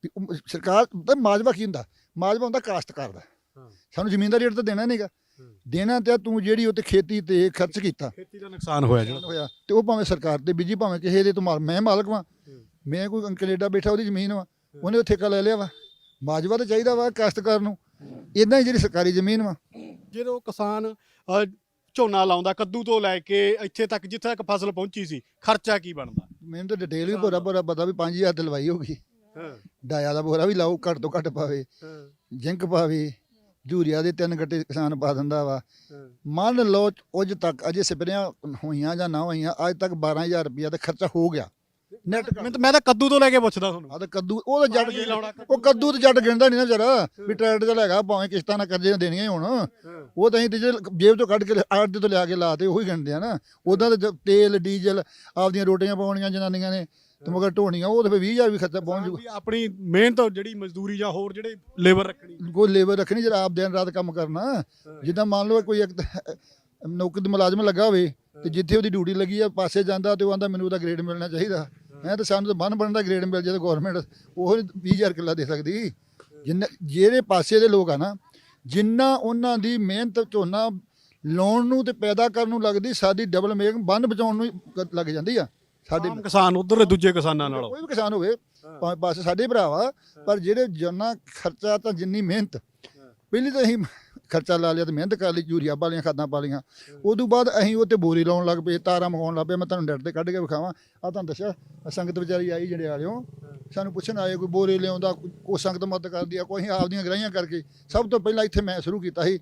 ਵੀ ਉਹ ਸਰਕਾਰ ਦਾ ਮਾਜਵਾ ਕੀ ਹੁੰਦਾ? ਮਾਜਵਾ ਹੁੰਦਾ ਕਾਸ਼ਤਕਾਰ ਦਾ। ਸਾਨੂੰ ਜ਼ਮੀਨ ਦਾ ਰੇਟ ਤਾਂ ਦੇਣਾ ਨਹੀਂਗਾ ਦੇਣਾ ਤੇ ਤੂੰ ਜਿਹੜੀ ਉੱਤੇ ਖੇਤੀ ਤੇ ਖਰਚ ਕੀਤਾ। ਖੇਤੀ ਦਾ ਨੁਕਸਾਨ ਹੋਇਆ ਜਿਹੜਾ। ਹੋਇਆ ਤੇ ਉਹ ਭਾਵੇਂ ਸਰਕਾਰ ਤੇ ਬੀਜੀ ਭਾਵੇਂ ਕਿਸੇ ਦੇ ਤੂੰ ਮੈਂ ਮਾਲਕ ਵਾਂ। ਮੈਂ ਕੋਈ ਕੈਨੇਡਾ ਬੈਠਾ ਉਹਦੀ ਜ਼ਮੀਨ ਵਾ। ਉਹਨੇ ਉਹ ਠੇਕਾ ਲੈ ਲਿਆ ਵਾ। ਮਾਜਵਾ ਤਾਂ ਚਾਹੀਦਾ ਵਾ ਕਾਸ਼ਤਕਾਰ ਨੂੰ। ਇਦਾਂ ਹੀ ਜਿਹੜੀ ਸਰਕਾਰੀ ਜ਼ਮੀਨ ਵਾ। ਜਦੋਂ ਕਿਸਾਨ ਝੋਨਾ ਲਾਉਂਦਾ ਕੱਦੂ ਤੋਂ ਲੈ ਕੇ ਇੱਥੇ ਤੱਕ ਜਿੱਥੇ ਤੱਕ ਫਸਲ ਪਹੁੰਚੀ ਸੀ ਖਰਚਾ ਕੀ ਬਣਦਾ? ਮੈਨੂੰ ਤਾਂ ਡਿਟੇਲ ਵੀ ਪੂਰਾ ਪੂਰਾ ਪਤਾ ਵੀ 5000 ਤੇ ਲਵਾਈ ਹੋ ਗਈ ਡਾਇਆ ਦਾ ਬੋਰਾ ਵੀ ਲਾਓ ਘੱਟ ਤੋਂ ਘੱਟ ਪਾਵੇ। ਜਿੰਕ ਪਾਵੇ ਯੂਰੀਆ ਦੇ ਤਿੰਨ ਗੱਟੇ ਕਿਸਾਨ ਪਾ ਦਿੰਦਾ ਵਾ। ਮੰਨ ਲਓ ਅੱਜ ਤੱਕ ਅਜੇ ਸਪਰੇਆਂ ਹੋਈਆਂ ਜਾਂ ਨਾ ਹੋਈਆਂ ਅੱਜ ਤੱਕ 12000 ਰੁਪਇਆ ਤਾਂ ਖਰਚਾ ਹੋ ਗਿਆ। ਨੈਟ ਮੈਂ ਤਾਂ ਮੈਂ ਤਾਂ ਕੱਦੂ ਤੋਂ ਲੈ ਕੇ ਪੁੱਛਦਾ ਤੁਹਾਨੂੰ। ਆ ਤਾਂ ਕੱਦੂ ਉਹ ਤਾਂ ਜੱਟ ਉਹ ਕੱਦੂ ਤੇ ਜੱਟ ਗਿਣਦਾ ਨਹੀਂ ਨਾ ਵਿਚਾਰਾ ਵੀ ਟਰੈਕਟਰ ਤੇ ਹੈਗਾ ਭਾਵੇਂ ਕਿਸ਼ਤਾਂ ਨਾਲ ਕਰਜ਼ੇ ਦੇਣੀਆਂ ਹੁਣ। ਉਹ ਤਾਂ ਅਸੀਂ ਤੇ ਜੇਬ ਚੋਂ ਕੱਢ ਕੇ ਆੜਦੇ ਤੋਂ ਲਿਆ ਕੇ ਲਾਤੇ ਉਹੀ ਗਿਣਦੇ ਆ ਨਾ। ਉਦਾਂ ਤੇ ਤੇਲ ਡੀਜ਼ਲ ਆਪਦੀਆਂ ਰੋਟੀਆਂ ਪਾਉਣੀਆਂ ਜਨਾਨੀਆਂ ਨੇ। ਤੇ ਮਗਰ ਢੋਣੀਆਂ ਉਹ ਤਾਂ ਫਿਰ 20000 ਵੀ ਖਰਚਾ ਪਹੁੰਚ ਜੂ ਵੀ ਆਪਣੀ ਮਿਹਨਤ ਜਿਹੜੀ ਮਜ਼ਦੂਰੀ ਜਾਂ ਹੋਰ ਜਿਹੜੇ ਲੇਬਰ ਰੱਖਣੀ। ਕੋਈ ਲੇਬਰ ਰੱਖਣੀ ਜਿਹੜਾ ਆਪ ਦਿਨ ਰਾਤ ਕੰਮ ਕਰਨਾ। ਜਿੱਦਾਂ ਮੰਨ ਲਓ ਕੋਈ ਇੱਕ ਨੌਕਰੀ ਦੇ ਮੁਲਾਜ਼ਮ ਲੱਗਾ ਹੋਵੇ ਤੇ ਜਿੱਥੇ ਉਹਦੀ ਡਿਊਟੀ ਲੱਗੀ ਆ ਪਾਸੇ ਜਾਂਦਾ ਤੇ ਉਹ ਆਂਦਾ ਮੈਨੂੰ ਉਹਦਾ ਗ੍ਰੇਡ ਮਿਲਣਾ ਚਾਹੀਦਾ। ਹੈ। ਤਾਂ ਸਾਨੂੰ ਤਾਂ ਬੰਨ ਬਣਨ ਦਾ ਗ੍ਰੇਡ ਮਿਲ ਜਾਏ ਗਵਰਨਮੈਂਟ ਉਹ 20000 ਕਿੱਲਾ ਦੇ ਸਕਦੀ। ਜਿੰਨਾ ਜਿਹੜੇ ਪਾਸੇ ਦੇ ਲੋਕ ਆ ਨਾ ਜਿੰਨਾ ਉਹਨਾਂ ਦੀ ਮਿਹਨਤ ਝੋਨਾ ਲਾਉਣ ਨੂੰ ਤੇ ਪੈਦਾ ਕਰਨ ਨੂੰ ਲੱਗਦੀ ਸਾਡੀ ਡਬਲ ਮੇਕ ਬੰਨ ਬਚਾਉਣ ਨੂੰ ਲੱਗ ਜਾਂਦੀ ਆ। ਸਾਡੇ ਆਮ ਕਿਸਾਨ ਉਧਰ ਦੂਜੇ ਕਿਸਾਨਾਂ ਨਾਲੋਂ। ਕੋਈ ਵੀ ਕਿਸਾਨ ਹੋਵੇ ਭਾਵੇਂ ਪਾਸੇ ਸਾਡੇ ਭਰਾ ਵਾ ਪਰ ਜਿਹੜੇ ਜਨਾ ਖਰਚਾ ਤਾਂ ਜਿੰਨੀ ਮਿਹਨਤ। ਪਹਿਲੀ ਤਾਂ ਅਸੀਂ ਖਰਚਾ ਲਾ ਲਿਆ ਤੇ ਮਿਹਨਤ ਕਰ ਲਈ ਯੂਰੀਆ ਪਾ ਲਈਆਂ ਖਾਦਾਂ ਪਾ ਲਈਆਂ। ਉਦੋਂ ਬਾਅਦ ਅਸੀਂ ਉਹ ਤੇ ਬੋਰੀ ਲਾਉਣ ਲੱਗ ਪਏ ਤਾਰਾਂ ਮਗਾਉਣ ਲੱਗ ਪਏ ਮੈਂ ਤੁਹਾਨੂੰ ਨੈਟ ਤੇ ਕੱਢ ਕੇ ਵਿਖਾਵਾਂ। ਆ ਤੁਹਾਨੂੰ ਦੱਸਿਆ ਸੰਗਤ ਵਿਚਾਰੀ ਆਈ ਜਿਹੜੇ ਵਾਲਿਓ। ਸਾਨੂੰ ਪੁੱਛਣ ਆਏ ਕੋਈ ਬੋਰੇ ਲਿਆਉਂਦਾ ਕੋਈ ਸੰਗਤ ਮਦਦ ਕਰਦੀ ਆ ਕੋਈ ਆਪਦੀਆਂ ਗਰਾਈਆਂ ਕਰਕੇ। ਸਭ ਤੋਂ ਪਹਿਲਾਂ ਇੱਥੇ ਮੈਂ ਸ਼ੁਰੂ ਕੀਤਾ ਸੀ।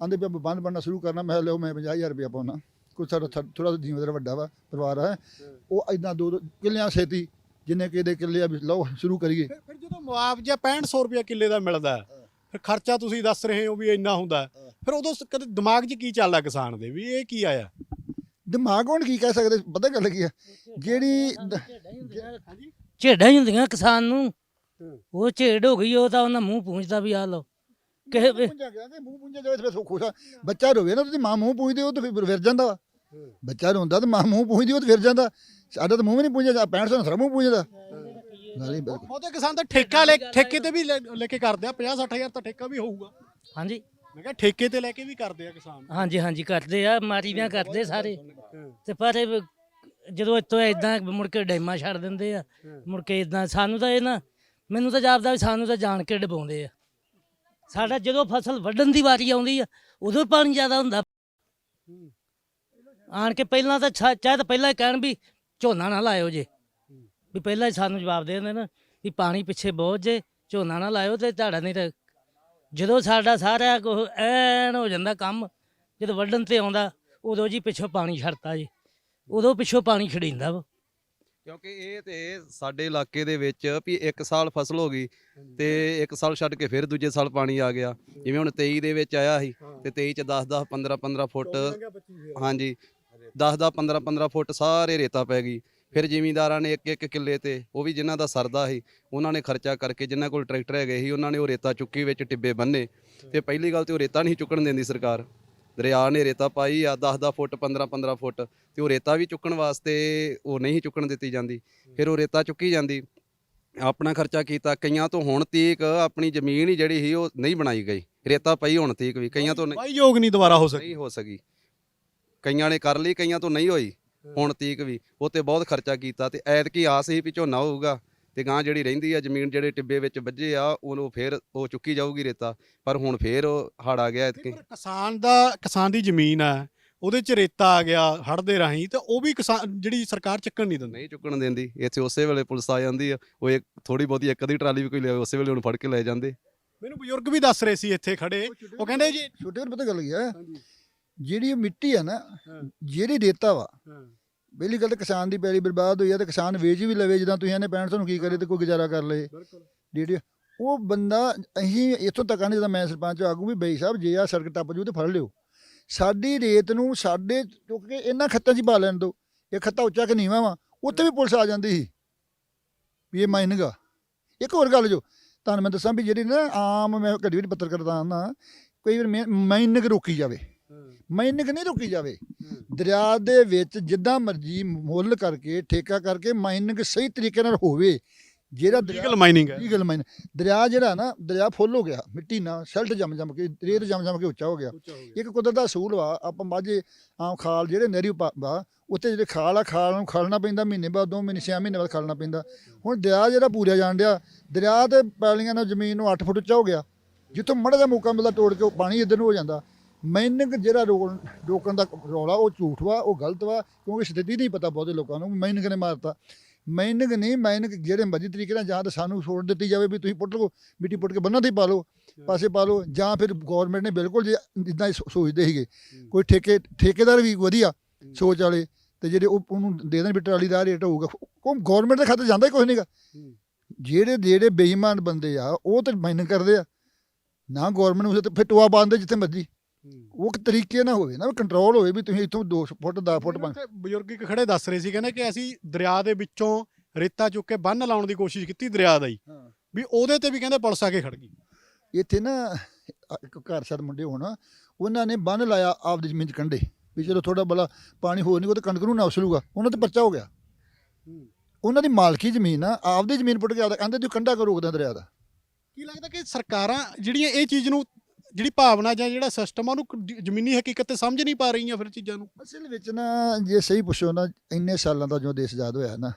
ਆਂਦੇ ਆਪਾਂ ਬੰਦ ਬਣਨਾ ਸ਼ੁਰੂ ਕਰਨਾ। ਮੈਂ ਲਿਓ ਮੈਂ 50000 ਰੁਪਇਆ ਪਾਉਣਾ ਕੋਈ ਸਾਡਾ ਥੋੜਾ ਜਿਵੇਂ ਵੱਡਾ ਵਾ ਪਰਿਵਾਰ ਹੈ ਉਹ ਇਦਾਂ ਦੋ ਦੋ ਕਿੱਲਿਆਂ ਛੇਤੀ ਜਿੰਨੇ ਕਿਹਦੇ ਕਿੱਲੇ ਆ ਲਓ ਸ਼ੁਰੂ ਕਰੀਏ। ਫਿਰ ਫਿਰ ਜਦੋਂ ਮੁਆਵਜ਼ਾ 6500 ਰੁਪਏ ਕਿੱਲੇ ਦਾ ਮਿਲਦਾ ਫਿਰ ਖਰਚਾ ਤੁਸੀਂ ਦੱਸ ਰਹੇ ਹੋ ਵੀ ਇੰਨਾ ਹੁੰਦਾ। ਫਿਰ ਉਦੋਂ ਕਦੇ ਦਿਮਾਗ 'ਚ ਕੀ ਚੱਲਦਾ ਕਿਸਾਨ ਦੇ ਵੀ ਇਹ ਕੀ ਆਇਆ? ਦਿਮਾਗ ਹੁਣ ਕੀ ਕਹਿ ਸਕਦੇ ਪਤਾ ਗੱਲ ਕੀ ਆ? ਜਿਹੜੀ ਝੇਡਾਂ ਹੀ ਹੁੰਦੀਆਂ। ਕਿਸਾਨ ਨੂੰ। ਉਹ ਝੇਡ ਹੋ ਗਈ ਉਹ ਤਾਂ ਉਹਨਾਂ ਮੂੰਹ ਪੂੰਝਦਾ ਵੀ ਆ ਲਓ। ਕਿਸੇ ਵੇ- ਪੁੰਜਾ ਗਿਆ ਕਿ ਮੂੰਹ ਪੁੰਜਾ ਜਾਵੇ ਤੇ ਫਿਰ ਖੁਸ਼ ਆ ਬੱਚਾ ਰੋਵੇ ਨਾ ਤੁਸੀਂ ਮਾਂ ਮੂੰਹ ਪੁੰਜਦੇ ਉਹ ਤੇ ਫਿਰ ਫਿਰ ਜਾਂਦਾ ਵਾ। ਬੱਚਾ ਰੋਂਦਾ ਤੇ ਮਾਂ ਮੂੰਹ ਪੁੰਜਦੀ ਉਹ ਤੇ ਫਿਰ ਜਾਂਦਾ। ਸਾਡਾ ਤਾਂ ਮੂੰਹ ਵੀ ਨਹੀਂ ਪੁੰਜਦਾ 65 ਸਾਲ ਮੂੰਹ ਪੁੰਜਦਾ ਗੱਲ ਹੀ ਬਿਲਕੁਲ ਬਹੁਤੇ ਕਿਸਾਨ ਤਾਂ ਠੇਕਾ ਲੈ ਠੇਕੇ ਤੇ ਵੀ ਲੈ ਲੈ ਕੇ ਕਰਦੇ ਆ 50 60000 ਤਾਂ ਠੇਕਾ ਵੀ ਹੋਊਗਾ। ਹਾਂਜੀ। ਮੈਂ ਕਿਹਾ ਠੇਕੇ ਤੇ ਲੈ ਕੇ ਵੀ ਕਰਦੇ ਆ ਕਿਸਾਨ। ਹਾਂਜੀ ਹਾਂਜੀ ਕਰਦੇ ਆ ਮਾਰੀਆਂ ਕਰਦੇ ਸਾਰੇ। ਤੇ ਪਰ ਇਹ ਜਦੋਂ ਇੱਥੋਂ ਇਦਾਂ ਮੁੜ ਕੇ ਡੈਮਾਂ ਛੱਡ ਦਿੰਦੇ ਆ ਮੁੜ ਕੇ ਇਦਾਂ ਸਾਨੂੰ ਤਾਂ ਇਹ ਨਾ ਮੈਨੂੰ ਤਾਂ ਜਾਪਦਾ ਵੀ ਸਾਨੂੰ ਤਾਂ ਜਾਣ ਕੇ ਡਬਾਉਂਦੇ ਆ। ਸਾਡਾ ਜਦੋਂ ਫਸਲ ਵੱਢਣ ਦੀ ਵਾਰੀ ਆਉਂਦੀ ਆ ਉਦੋਂ ਪਾਣੀ ਜ਼ਿਆਦਾ ਹੁੰਦਾ। ਆਣ ਕੇ ਪਹਿਲਾਂ ਤਾਂ ਛਾ- ਚਾਹੇ ਤਾਂ ਪਹਿਲਾਂ ਹੀ ਕਹਿਣ ਵੀ ਝੋਨਾ ਨਾ ਲਾਇਓ ਜੇ। ਵੀ ਪਹਿਲਾਂ ਹੀ ਸਾਨੂੰ ਜਵਾਬ ਦੇ ਦਿੰਦੇ ਵੀ ਪਾਣੀ ਪਿੱਛੇ ਬਹੁਤ ਜੇ, ਝੋਨਾ ਨਾ ਲਾਇਓ ਤੇ ਝਾੜਾ ਨਹੀਂ ਤਾਂ ਜਦੋਂ ਸਾਡਾ ਸਾਰਾ ਕੁਝ ਐਨ ਹੋ ਜਾਂਦਾ ਕੰਮ, ਜਦੋਂ ਵੱਢਣ ਤੇ ਆਉਂਦਾ, ਉਦੋਂ ਜੀ ਪਿੱਛੋਂ ਪਾਣੀ ਛੱਡਤਾ ਜੀ। ਉਦੋਂ ਪਿੱਛੋਂ ਪਾਣੀ ਖੜੀਂਦਾ ਵਾ। ਕਿਉਂਕਿ ਇਹ ਤੇ ਸਾਡੇ ਇਲਾਕੇ ਦੇ ਵਿੱਚ ਵੀ ਇੱਕ ਸਾਲ ਫਸਲ ਹੋ ਗਈ ਤੇ ਇੱਕ ਸਾਲ ਛੱਡ ਕੇ ਫਿਰ ਦੂਜੇ ਸਾਲ ਪਾਣੀ ਆ ਗਿਆ। ਜਿਵੇਂ ਹੁਣ 23 ਦੇ ਵਿੱਚ ਆਇਆ ਸੀ ਤੇ 23 ਚ 10 10 15 15 ਫੁੱਟ ਹਾਂਜੀ 10 10 15 15 ਫੁੱਟ ਸਾਰੇ ਰੇਤਾ ਪੈ ਗਈ। ਫਿਰ ਜ਼ਿਮੀਂਦਾਰਾਂ ਨੇ ਇੱਕ ਇੱਕ ਕਿੱਲੇ ਤੇ ਉਹ ਵੀ ਜਿਨ੍ਹਾਂ ਦਾ ਸਰਦਾ ਸੀ ਉਹਨਾਂ ਨੇ ਖਰਚਾ ਕਰਕੇ ਜਿਨ੍ਹਾਂ ਕੋਲ ਟਰੈਕਟਰ ਹੈਗੇ ਸੀ ਉਹਨਾਂ ਨੇ ਉਹ ਰੇਤਾ ਚੁੱਕੀ ਵਿੱਚ ਟਿੱਬੇ ਬੰਨੇ। ਤੇ ਪਹਿਲੀ ਗੱਲ ਤੇ ਉਹ ਰੇਤਾ ਨਹੀਂ ਚੁੱਕਣ ਦਿੰਦੀ ਸਰਕਾਰ। ਦਰਿਆ ਨੇ ਰੇਤਾ ਪਾਈ ਆ 10 10 ਫੁੱਟ 15 15 ਫੁੱਟ ਤੇ ਉਹ ਰੇਤਾ ਵੀ ਚੁੱਕਣ ਵਾਸਤੇ ਉਹ ਨਹੀਂ ਚੁੱਕਣ ਦਿੱਤੀ ਜਾਂਦੀ। ਫਿਰ ਉਹ ਰੇਤਾ ਚੁੱਕੀ ਜਾਂਦੀ। ਆਪਣਾ ਖਰਚਾ ਕੀਤਾ ਕਈਆਂ ਤੋਂ ਹੁਣ ਤੀਕ ਆਪਣੀ ਜ਼ਮੀਨ ਹੀ ਜਿਹੜੀ ਸੀ ਉਹ ਨਹੀਂ ਬਣਾਈ ਗਈ। ਰੇਤਾ ਪਈ ਹੁਣ ਤੀਕ ਵੀ ਕਈਆਂ ਤੋਂ ਨਹੀਂ ਬਾਈ ਯੋਗ ਨਹੀਂ ਦੁਬਾਰਾ ਹੋ ਸਕੀ। ਨਹੀਂ ਹੋ ਸਕੀ। ਕਈਆਂ ਨੇ ਕਰ ਲਈ ਕਈਆਂ ਤੋਂ ਨਹੀਂ ਹੋਈ ਹੁਣ ਤੀਕ ਵੀ। ਉਹ ਤੇ ਬਹੁਤ ਖਰਚਾ ਕੀਤਾ ਤੇ ਐਤਕੀ ਆਸ ਸੀ ਵੀ ਝੋਨਾ ਹੋਊਗਾ। ਤੇ ਗਾਂ ਜਿਹੜੀ ਰਹਿੰਦੀ ਆ ਜ਼ਮੀਨ ਜਿਹੜੇ ਟਿੱਬੇ ਵਿੱਚ ਵੱਜੇ ਆ ਉਹਨੂੰ ਫੇਰ ਉਹ ਚੁੱਕੀ ਜਾਊਗੀ ਰੇਤਾ। ਪਰ ਹੁਣ ਫੇਰ ਉਹ ਹੜ ਆ ਗਿਆ ਪਰ ਕਿਸਾਨ ਦਾ ਕਿਸਾਨ ਦੀ ਜ਼ਮੀਨ ਹੈ ਉਹਦੇ ਚ ਰੇਤਾ ਆ ਗਿਆ ਹੜ ਦੇ ਰਾਹੀਂ ਤੇ ਉਹ ਵੀ ਕਿਸਾਨ ਜਿਹੜੀ ਸਰਕਾਰ ਚੱਕਣ ਨਹੀਂ ਦਿੰਦੀ। ਨਹੀਂ ਚੁੱਕਣ ਦਿੰਦੀ। ਇੱਥੇ ਉਸੇ ਵੇਲੇ ਪੁਲਿਸ ਆ ਜਾਂਦੀ ਆ। ਉਹ ਇੱਕ ਥੋੜੀ ਬਹੁਤੀ ਇੱਕ ਅੱਧੀ ਟਰਾਲੀ ਵੀ ਕੋਈ ਲਿਆਵੇ ਉਸੇ ਵੇਲੇ ਉਹਨੂੰ ਫੜ ਕੇ ਲੈ ਜਾਂਦੇ। ਮੈਨੂੰ ਬਜ਼ੁਰਗ ਵੀ ਦੱਸ ਰਹੇ ਸੀ ਇੱਥੇ ਖੜੇ ਉਹ ਕਹਿੰਦੇ ਜੀ ਛੋਟੇ ਵੀਰ ਪਤਾ ਗੱਲ ਕੀ ਹੈ ਹਾਂਜੀ। ਜਿਹੜੀ ਮਿੱਟੀ ਆ ਨਾ। ਜਿਹੜੀ ਰੇਤਾ ਵਾ ਪਹਿਲੀ ਗੱਲ ਕਿਸਾਨ ਦੀ ਪੈਲੀ ਬਰਬਾਦ ਹੋਈ ਆ ਤੇ ਕਿਸਾਨ ਵੇਚ ਵੀ ਲਵੇ ਜਦੋਂ ਤੁਸੀਂ ਇਹਨੇ ਪੈਣ ਤੁਹਾਨੂੰ ਕੀ ਕਰੇ ਤੇ ਕੋਈ ਗੁਜ਼ਾਰਾ ਕਰ ਲਏ। ਜਿਹੜੀ ਉਹ ਬੰਦਾ ਅਸੀਂ ਇੱਥੋਂ ਤੱਕ ਆਨੇ ਜਦੋਂ ਮੈਂ ਸਰਪੰਚ ਆਗੂ ਵੀ ਬਈ ਸਾਹਿਬ ਜੇ ਆ ਸੜਕ ਟੱਪ ਜੂ ਤੇ ਫੜ ਲਿਓ। ਸਾਡੀ ਰੇਤ ਨੂੰ ਸਾਡੇ ਕਿਉਂਕਿ ਇਹਨਾਂ ਖੱਤਾਂ 'ਚ ਪਾ ਲੈਣ ਦੋ। ਇਹ ਖੱਤਾ ਉੱਚਾ ਕਿ ਨੀਵਾਂ ਵਾ? ਉੱਥੇ ਵੀ ਪੁਲਿਸ ਆ ਜਾਂਦੀ ਸੀ। ਵੀ ਇਹ ਮਾਈਨਿੰਗ ਇੱਕ ਹੋਰ ਗੱਲ ਜੋ ਤੁਹਾਨੂੰ ਮੈਂ ਦੱਸਾਂ ਵੀ ਜਿਹੜੀ ਨਾ ਆਮ ਮੈਂ ਕਦੀ ਵੀ ਪੱਤਰਕਾਰ ਦਾ ਨਾ ਕਈ ਵਾਰ ਮਾਈਨਿੰਗ ਰੋਕੀ ਜਾਵੇ। ਮਾਈਨਿੰਗ ਨਹੀਂ ਰੋਕੀ ਜਾਵੇ। ਦਰਿਆ ਦੇ ਵਿੱਚ ਜਿੱਦਾਂ ਮਰਜ਼ੀ ਮੁੱਲ ਕਰਕੇ ਠੇਕਾ ਕਰਕੇ ਮਾਈਨਿੰਗ ਸਹੀ ਤਰੀਕੇ ਨਾਲ ਹੋਵੇ ਜਿਹੜਾ ਲੀਗਲ ਮਾਈਨਿੰਗ ਹੈ। ਲੀਗਲ ਮਾਈਨ ਦਰਿਆ ਜਿਹੜਾ ਨਾ ਦਰਿਆ ਫੁੱਲ ਹੋ ਗਿਆ ਮਿੱਟੀ ਨਾਲ ਸਲਟ ਜੰਮ ਜੰਮ ਕੇ ਰੇਤ ਜੰਮ ਜੰਮ ਕੇ ਉੱਚਾ ਹੋ ਗਿਆ। ਇੱਕ ਕੁਦਰਤ ਦਾ ਅਸੂਲ ਵਾ ਆਪਾਂ ਮਾਝੇ ਆਮ ਖਾਲ ਜਿਹੜੇ ਨਹਿਰੀ ਪਾ- ਵਾ ਉੱਥੇ ਜਿਹੜੇ ਖਾਲ ਆ ਖਾਲ ਨੂੰ ਖਾਲਣਾ ਪੈਂਦਾ ਮਹੀਨੇ ਬਾਅਦ ਦੋ ਮਹੀਨੇ ਛੇ ਮਹੀਨੇ ਬਾਅਦ ਖਾਲਣਾ ਪੈਂਦਾ। ਹੁਣ ਦਰਿਆ ਜਿਹੜਾ ਪੂਰਿਆ ਜਾਣ ਡਿਆ ਦਰਿਆ ਤੇ ਪੈਲੀਆਂ ਨਾਲ ਜ਼ਮੀਨ ਨੂੰ 8 ਫੁੱਟ ਉੱਚਾ ਹੋ ਗਿਆ। ਜਿੱਥੋਂ ਮੜਾ ਦਾ ਮੌਕਾ ਮਿਲਦਾ ਤੋੜ ਕੇ ਪਾਣੀ ਇੱਧਰ ਨੂੰ ਹੋ ਜਾਂਦਾ। ਮੈਨਿੰਗ ਜਿਹੜਾ ਰੋਕਣ ਰੋਕਣ ਦਾ ਰੌਲਾ ਉਹ ਝੂਠ ਵਾ ਉਹ ਗਲਤ ਵਾ ਕਿਉਂਕਿ ਸਥਿਤੀ ਨਹੀਂ ਪਤਾ ਬਹੁਤੇ ਲੋਕਾਂ ਨੂੰ ਮੈਨਿੰਗ ਨੇ ਮਾਰਤਾ। ਮੈਨਿੰਗ ਨਹੀਂ ਮੈਨਿੰਗ ਜਿਹੜੇ ਮਰਜ਼ੀ ਤਰੀਕੇ ਨਾਲ ਜਾਂ ਤਾਂ ਸਾਨੂੰ ਛੋੜ ਦਿੱਤੀ ਜਾਵੇ ਵੀ ਤੁਸੀਂ ਪੁੱਟ ਲਓ ਮਿੱਟੀ ਪੁੱਟ ਕੇ ਬੰਨਾਂ ਤੇ ਪਾ ਲਓ ਪਾਸੇ ਪਾ ਲਓ ਜਾਂ ਫਿਰ ਗਵਰਨਮੈਂਟ ਨੇ ਬਿਲਕੁਲ ਜੇ ਜਿੱਦਾਂ ਸੋਚਦੇ ਸੀਗੇ ਕੋਈ ਠੇਕੇ ਠੇਕੇਦਾਰ ਵੀ ਵਧੀਆ ਸੋਚ ਵਾਲੇ ਤੇ ਜਿਹੜੇ ਉਹ ਉਹਨੂੰ ਦੇ ਦੇਣ ਵੀ ਟਰਾਲੀ ਦਾ ਰੇਟ ਹੋਊਗਾ ਉਹ ਗਵਰਨਮੈਂਟ ਦੇ ਖਾਤੇ ਜਾਂਦਾ ਹੀ ਕੁਝ ਨਹੀਂਗਾ ਜਿਹੜੇ ਜਿਹੜੇ ਬੇਈਮਾਨ ਬੰਦੇ ਆ ਉਹ ਤੇ ਮਾਈਨਿੰਗ ਕਰਦੇ ਆ ਨਾ ਗਵਰਨਮੈਂਟ ਨੂੰ ਤੇ ਫਿਰ ਟੋਆ ਪਾਉਂਦੇ ਜਿੱਥੇ ਮਰਜ਼ੀ। ਉਹ ਇੱਕ ਤਰੀਕੇ ਨਾਲ ਹੋਵੇ ਨਾ ਕੰਟਰੋਲ ਹੋਵੇ ਵੀ ਤੁਸੀਂ ਇੱਥੋਂ 2 ਫੁੱਟ 10 ਫੁੱਟ ਉੱਥੇ ਬਜ਼ੁਰਗ ਇੱਕ ਖੜੇ ਦੱਸ ਰਹੇ ਸੀ ਕਹਿੰਦੇ ਕਿ ਅਸੀਂ ਦਰਿਆ ਦੇ ਵਿੱਚੋਂ ਰੇਤਾ ਚੁੱਕ ਕੇ ਬੰਨ ਲਾਉਣ ਦੀ ਕੋਸ਼ਿਸ਼ ਕੀਤੀ ਦਰਿਆ ਦਾ ਹੀ। ਵੀ ਉਹਦੇ ਤੇ ਵੀ ਕਹਿੰਦੇ ਪੁਲਿਸ ਆ ਕੇ ਖੜ ਗਈ। ਇੱਥੇ ਨਾ ਇੱਕ ਘਰ ਸਾਡ ਮੁੰਡੇ ਹੋਣ ਉਹਨਾਂ ਨੇ ਬੰਨ ਲਾਇਆ ਆਪਦੀ ਜ਼ਮੀਨ 'ਚ ਕੰਢੇ ਵੀ ਚਲੋ ਥੋੜਾ ਬਲਾ ਪਾਣੀ ਹੋਰ ਨਹੀਂ ਉਹ ਤੇ ਕਣਕ ਨੂੰ ਨਾ ਉਸਲੂਗਾ ਉਹਨਾਂ ਤੇ ਪਰਚਾ ਹੋ ਗਿਆ। ਉਹਨਾਂ ਦੀ ਮਾਲਕੀ ਜ਼ਮੀਨ ਆ ਆਪਦੀ ਜ਼ਮੀਨ ਪੁੱਟ ਕੇ ਆਦਾ ਕਹਿੰਦੇ ਤੂੰ ਕੰਢਾ ਕਰੋ ਰੋਕਦਾ ਦਰਿਆ ਦਾ। ਕੀ ਲੱਗਦਾ ਕਿ ਸਰਕਾਰਾਂ ਜਿਹੜੀਆਂ ਇਹ ਚੀਜ਼ ਨੂੰ ਜਿਹੜੀ ਭਾਵਨਾ ਜਾਂ ਜਿਹੜਾ ਸਿਸਟਮ ਆ ਉਹਨੂੰ ਜ਼ਮੀਨੀ ਹਕੀਕਤ ਤੇ ਸਮਝ ਨਹੀਂ ਪਾ ਰਹੀਆਂ ਫਿਰ ਚੀਜ਼ਾਂ ਨੂੰ। ਅਸਲ ਵਿੱਚ ਨਾ ਜੇ ਸਹੀ ਪੁੱਛੋ ਨਾ ਇੰਨੇ ਸਾਲਾਂ ਦਾ ਜੋ ਦੇਸ਼ ਆਜ਼ਾਦ ਹੋਇਆ ਨਾ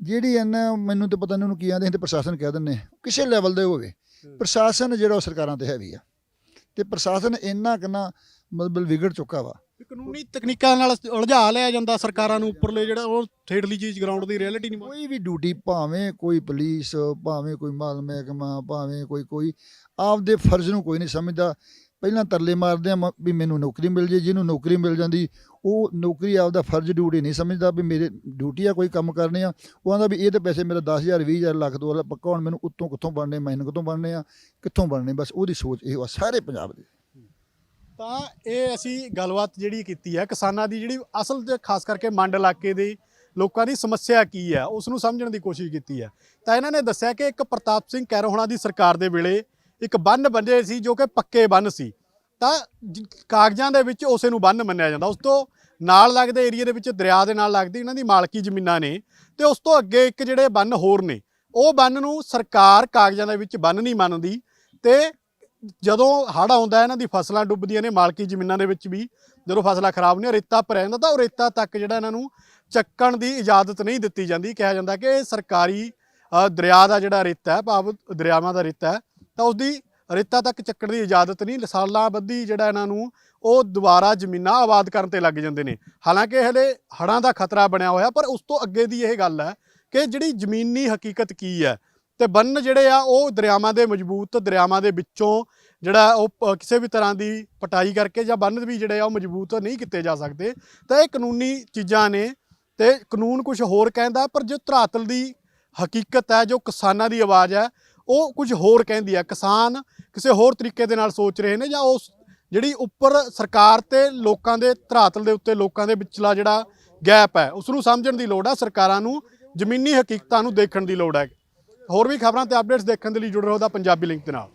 ਜਿਹੜੀ ਇਹਨਾਂ ਮੈਨੂੰ ਤਾਂ ਪਤਾ ਨਹੀਂ ਉਹਨੂੰ ਕੀ ਆਂਦੇ ਤੇ ਪ੍ਰਸ਼ਾਸਨ ਕਹਿ ਦਿੰਦੇ ਕਿਸੇ ਲੈਵਲ ਦੇ ਹੋਵੇ ਪ੍ਰਸ਼ਾਸਨ ਜਿਹੜਾ ਉਹ ਸਰਕਾਰਾਂ ਤੇ ਹੈਵੀ ਆ। ਤੇ ਪ੍ਰਸ਼ਾਸਨ ਇੰਨਾ ਕਿੰਨਾ ਮਤਲਬ ਵਿਗੜ ਚੁੱਕਾ ਵਾ। ਵੀ ਕਾਨੂੰਨੀ ਤਕਨੀਕਾਂ ਨਾਲ ਉਲਝਾ ਲਿਆ ਜਾਂਦਾ ਸਰਕਾਰਾਂ ਨੂੰ ਉੱਪਰਲੇ ਜਿਹੜਾ ਉਹ ਥੇੜਲੀ ਚੀਜ਼ ਗਰਾਊਂਡ ਦੀ ਰਿਐਲਿਟੀ ਨਹੀਂ ਕੋਈ ਵੀ ਡਿਊਟੀ ਭਾਵੇਂ ਕੋਈ ਪੁਲਿਸ ਭਾਵੇਂ ਕੋਈ ਮਾਲ ਮਹਿਕਮਾ ਭਾਵੇਂ ਕੋਈ ਕੋਈ ਆਪਦੇ ਫਰਜ਼ ਨੂੰ ਕੋਈ ਨਹੀਂ ਸਮਝਦਾ। ਪਹਿਲਾਂ ਤਰਲੇ ਮਾਰਦੇ ਆ ਮ- ਵੀ ਮੈਨੂੰ ਨੌਕਰੀ ਮਿਲ ਜੇ। ਜਿਹਨੂੰ ਨੌਕਰੀ ਮਿਲ ਜਾਂਦੀ, ਉਹ ਨੌਕਰੀ ਆਪਦਾ ਫਰਜ਼ ਡਿਊਟੀ ਨਹੀਂ ਸਮਝਦਾ ਵੀ ਮੇਰੇ ਡਿਊਟੀ ਆ, ਕੋਈ ਕੰਮ ਕਰਨੇ ਆ। ਉਹ ਆਂਦਾ ਵੀ ਇਹ ਤੇ ਪੈਸੇ ਮੇਰਾ 10000 20000 ਲੱਖ, ਦੋ ਪੱਕਾ ਹੁਣ ਮੈਨੂੰ ਉੱਤੋਂ ਕਿੱਥੋਂ ਬਣਨੇ ਮੈਨੂੰ ਕਿੱਥੋਂ ਬਣਨੇ ਆ, ਕਿੱਥੋਂ ਬਣਨੇ? ਬਸ ਉਹਦੀ ਸੋਚ ਇਹ ਆ, ਸਾਰੇ ਪੰਜਾਬ ਦੇ। ਤਾਂ ਇਹ ਅਸੀਂ ਗੱਲਬਾਤ ਜਿਹੜੀ ਕੀਤੀ ਹੈ ਕਿਸਾਨਾਂ ਦੀ ਜਿਹੜੀ ਅਸਲ ਤੇ ਖਾਸ ਕਰਕੇ ਮੰਡ ਇਲਾਕੇ ਦੇ ਲੋਕਾਂ ਦੀ ਸਮੱਸਿਆ ਕੀ ਹੈ ਉਸ ਨੂੰ ਸਮਝਣ ਦੀ ਕੋਸ਼ਿਸ਼ ਕੀਤੀ ਹੈ ਤਾਂ ਇਹਨਾਂ ਨੇ ਦੱਸਿਆ ਕਿ ਇੱਕ ਪ੍ਰਤਾਪ ਸਿੰਘ ਕੈਰੋ ਦੀ ਸਰਕਾਰ ਦੇ ਵੇਲੇ ਇੱਕ ਬੰਨ ਬੰਦੇ ਸੀ ਜੋ ਕਿ ਪੱਕੇ ਬੰਨ ਸੀ। ਤਾਂ ਜ- ਕਾਗਜ਼ਾਂ ਦੇ ਵਿੱਚ ਉਸੇ ਨੂੰ ਬੰਨ ਮੰਨਿਆ ਜਾਂਦਾ। ਉਸ ਤੋਂ ਨਾਲ ਲੱਗਦੇ ਏਰੀਆ ਦੇ ਵਿੱਚ ਦਰਿਆ ਦੇ ਨਾਲ ਲੱਗਦੀ ਇਹਨਾਂ ਦੀ ਮਾਲਕੀ ਜ਼ਮੀਨਾਂ ਨੇ ਤੇ ਉਸ ਤੋਂ ਅੱਗੇ ਇੱਕ ਜਿਹੜੇ ਬੰਨ ਹੋਰ ਨੇ, ਉਹ ਬੰਨ ਨੂੰ ਸਰਕਾਰ ਕਾਗਜ਼ਾਂ ਦੇ ਵਿੱਚ ਬੰਨ ਨਹੀਂ ਮੰਨਦੀ ਤੇ ਜਦੋਂ ਹੜ੍ਹ ਆਉਂਦਾ ਇਹਨਾਂ ਦੀ ਫਸਲਾਂ ਡੁੱਬਦੀਆਂ ਨੇ, ਮਾਲਕੀ ਜ਼ਮੀਨਾਂ ਦੇ ਵਿੱਚ ਵੀ, ਜਦੋਂ ਫਸਲਾਂ ਖਰਾਬ ਨੇ ਰੇਤਾ ਭਰਿਆ ਜਾਂਦਾ ਤਾਂ ਉਹ ਰੇਤਾ ਤੱਕ ਜਿਹੜਾ ਇਹਨਾਂ ਨੂੰ ਚੱਕਣ ਦੀ ਇਜਾਜ਼ਤ ਨਹੀਂ ਦਿੱਤੀ ਜਾਂਦੀ। ਕਿਹਾ ਜਾਂਦਾ ਕਿ ਇਹ ਸਰਕਾਰੀ ਦਰਿਆ ਦਾ ਜਿਹੜਾ ਰੇਤਾ ਹੈ ਭਾਵ ਦਰਿਆਵਾਂ ਦਾ ਰੇਤਾ ਹੈ ਤਾਂ ਉਸਦੀ ਰੇਤਾ ਤੱਕ ਚੱਕਣ ਦੀ ਇਜਾਜ਼ਤ ਨਹੀਂ ਸਾਲਾਂ ਬੱਧੀ ਜਿਹੜਾ ਇਹਨਾਂ ਨੂੰ, ਉਹ ਦੁਬਾਰਾ ਜ਼ਮੀਨਾਂ ਆਬਾਦ ਕਰਨ ਤੇ ਲੱਗ ਜਾਂਦੇ ਨੇ। ਹਾਲਾਂਕਿ ਹਲੇ ਹੜ੍ਹਾਂ ਦਾ ਖਤਰਾ ਬਣਿਆ ਹੋਇਆ, ਪਰ ਉਸ ਤੋਂ ਅੱਗੇ ਦੀ ਇਹ ਗੱਲ ਹੈ ਕਿ ਜਿਹੜੀ ਜ਼ਮੀਨੀ ਹਕੀਕਤ ਕੀ ਹੈ, ਤੇ ਬੰਨ ਜਿਹੜੇ ਆ, ਉਹ ਦਰਿਆਵਾਂ ਦੇ ਮਜ਼ਬੂਤ, ਦਰਿਆਵਾਂ ਦੇ ਵਿੱਚੋਂ ਜਿਹੜਾ ਉਹ ਕਿਸੇ ਵੀ ਤਰ੍ਹਾਂ ਦੀ ਪਟਾਈ ਕਰਕੇ ਜਾਂ ਬੰਨ ਵੀ ਜਿਹੜੇ ਆ, ਉਹ ਮਜ਼ਬੂਤ ਨਹੀਂ ਕੀਤੇ ਜਾ ਸਕਦੇ। ਤਾਂ ਇਹ ਕਾਨੂੰਨੀ ਚੀਜ਼ਾਂ ਨੇ ਤੇ ਕਾਨੂੰਨ ਕੁਝ ਹੋਰ ਕਹਿੰਦਾ, ਪਰ ਜੋ ਧਰਾਤਲ ਦੀ ਹਕੀਕਤ ਹੈ, ਜੋ ਕਿਸਾਨਾਂ ਦੀ ਆਵਾਜ਼ ਹੈ ਉਹ ਕੁਝ ਹੋਰ ਕਹਿੰਦੀ ਹੈ ਕਿਸਾਨ ਕਿਸੇ ਹੋਰ ਤਰੀਕੇ ਦੇ ਨਾਲ ਸੋਚ ਰਹੇ ਨੇ ਜਾਂ ਉਸ ਜਿਹੜੀ ਉੱਪਰ ਸਰਕਾਰ ਤੇ ਲੋਕਾਂ ਦੇ ਧਰਾਤਲ ਦੇ ਉੱਤੇ ਲੋਕਾਂ ਦੇ ਵਿਚਲਾ ਜਿਹੜਾ ਗੈਪ ਹੈ ਉਸ ਨੂੰ ਸਮਝਣ ਦੀ ਲੋੜ ਹੈ ਸਰਕਾਰਾਂ ਨੂੰ ਜ਼ਮੀਨੀ ਹਕੀਕਤਾਂ ਨੂੰ ਦੇਖਣ ਦੀ ਲੋੜ ਹੈ। ਹੋਰ ਵੀ ਖਬਰਾਂ ਤੇ ਅਪਡੇਟਸ ਦੇਖਣ ਦੇ ਲਈ ਜੁੜੇ ਰਹੋ ਦਾ ਪੰਜਾਬੀ ਲਿੰਕ ਦੇ ਨਾਲ।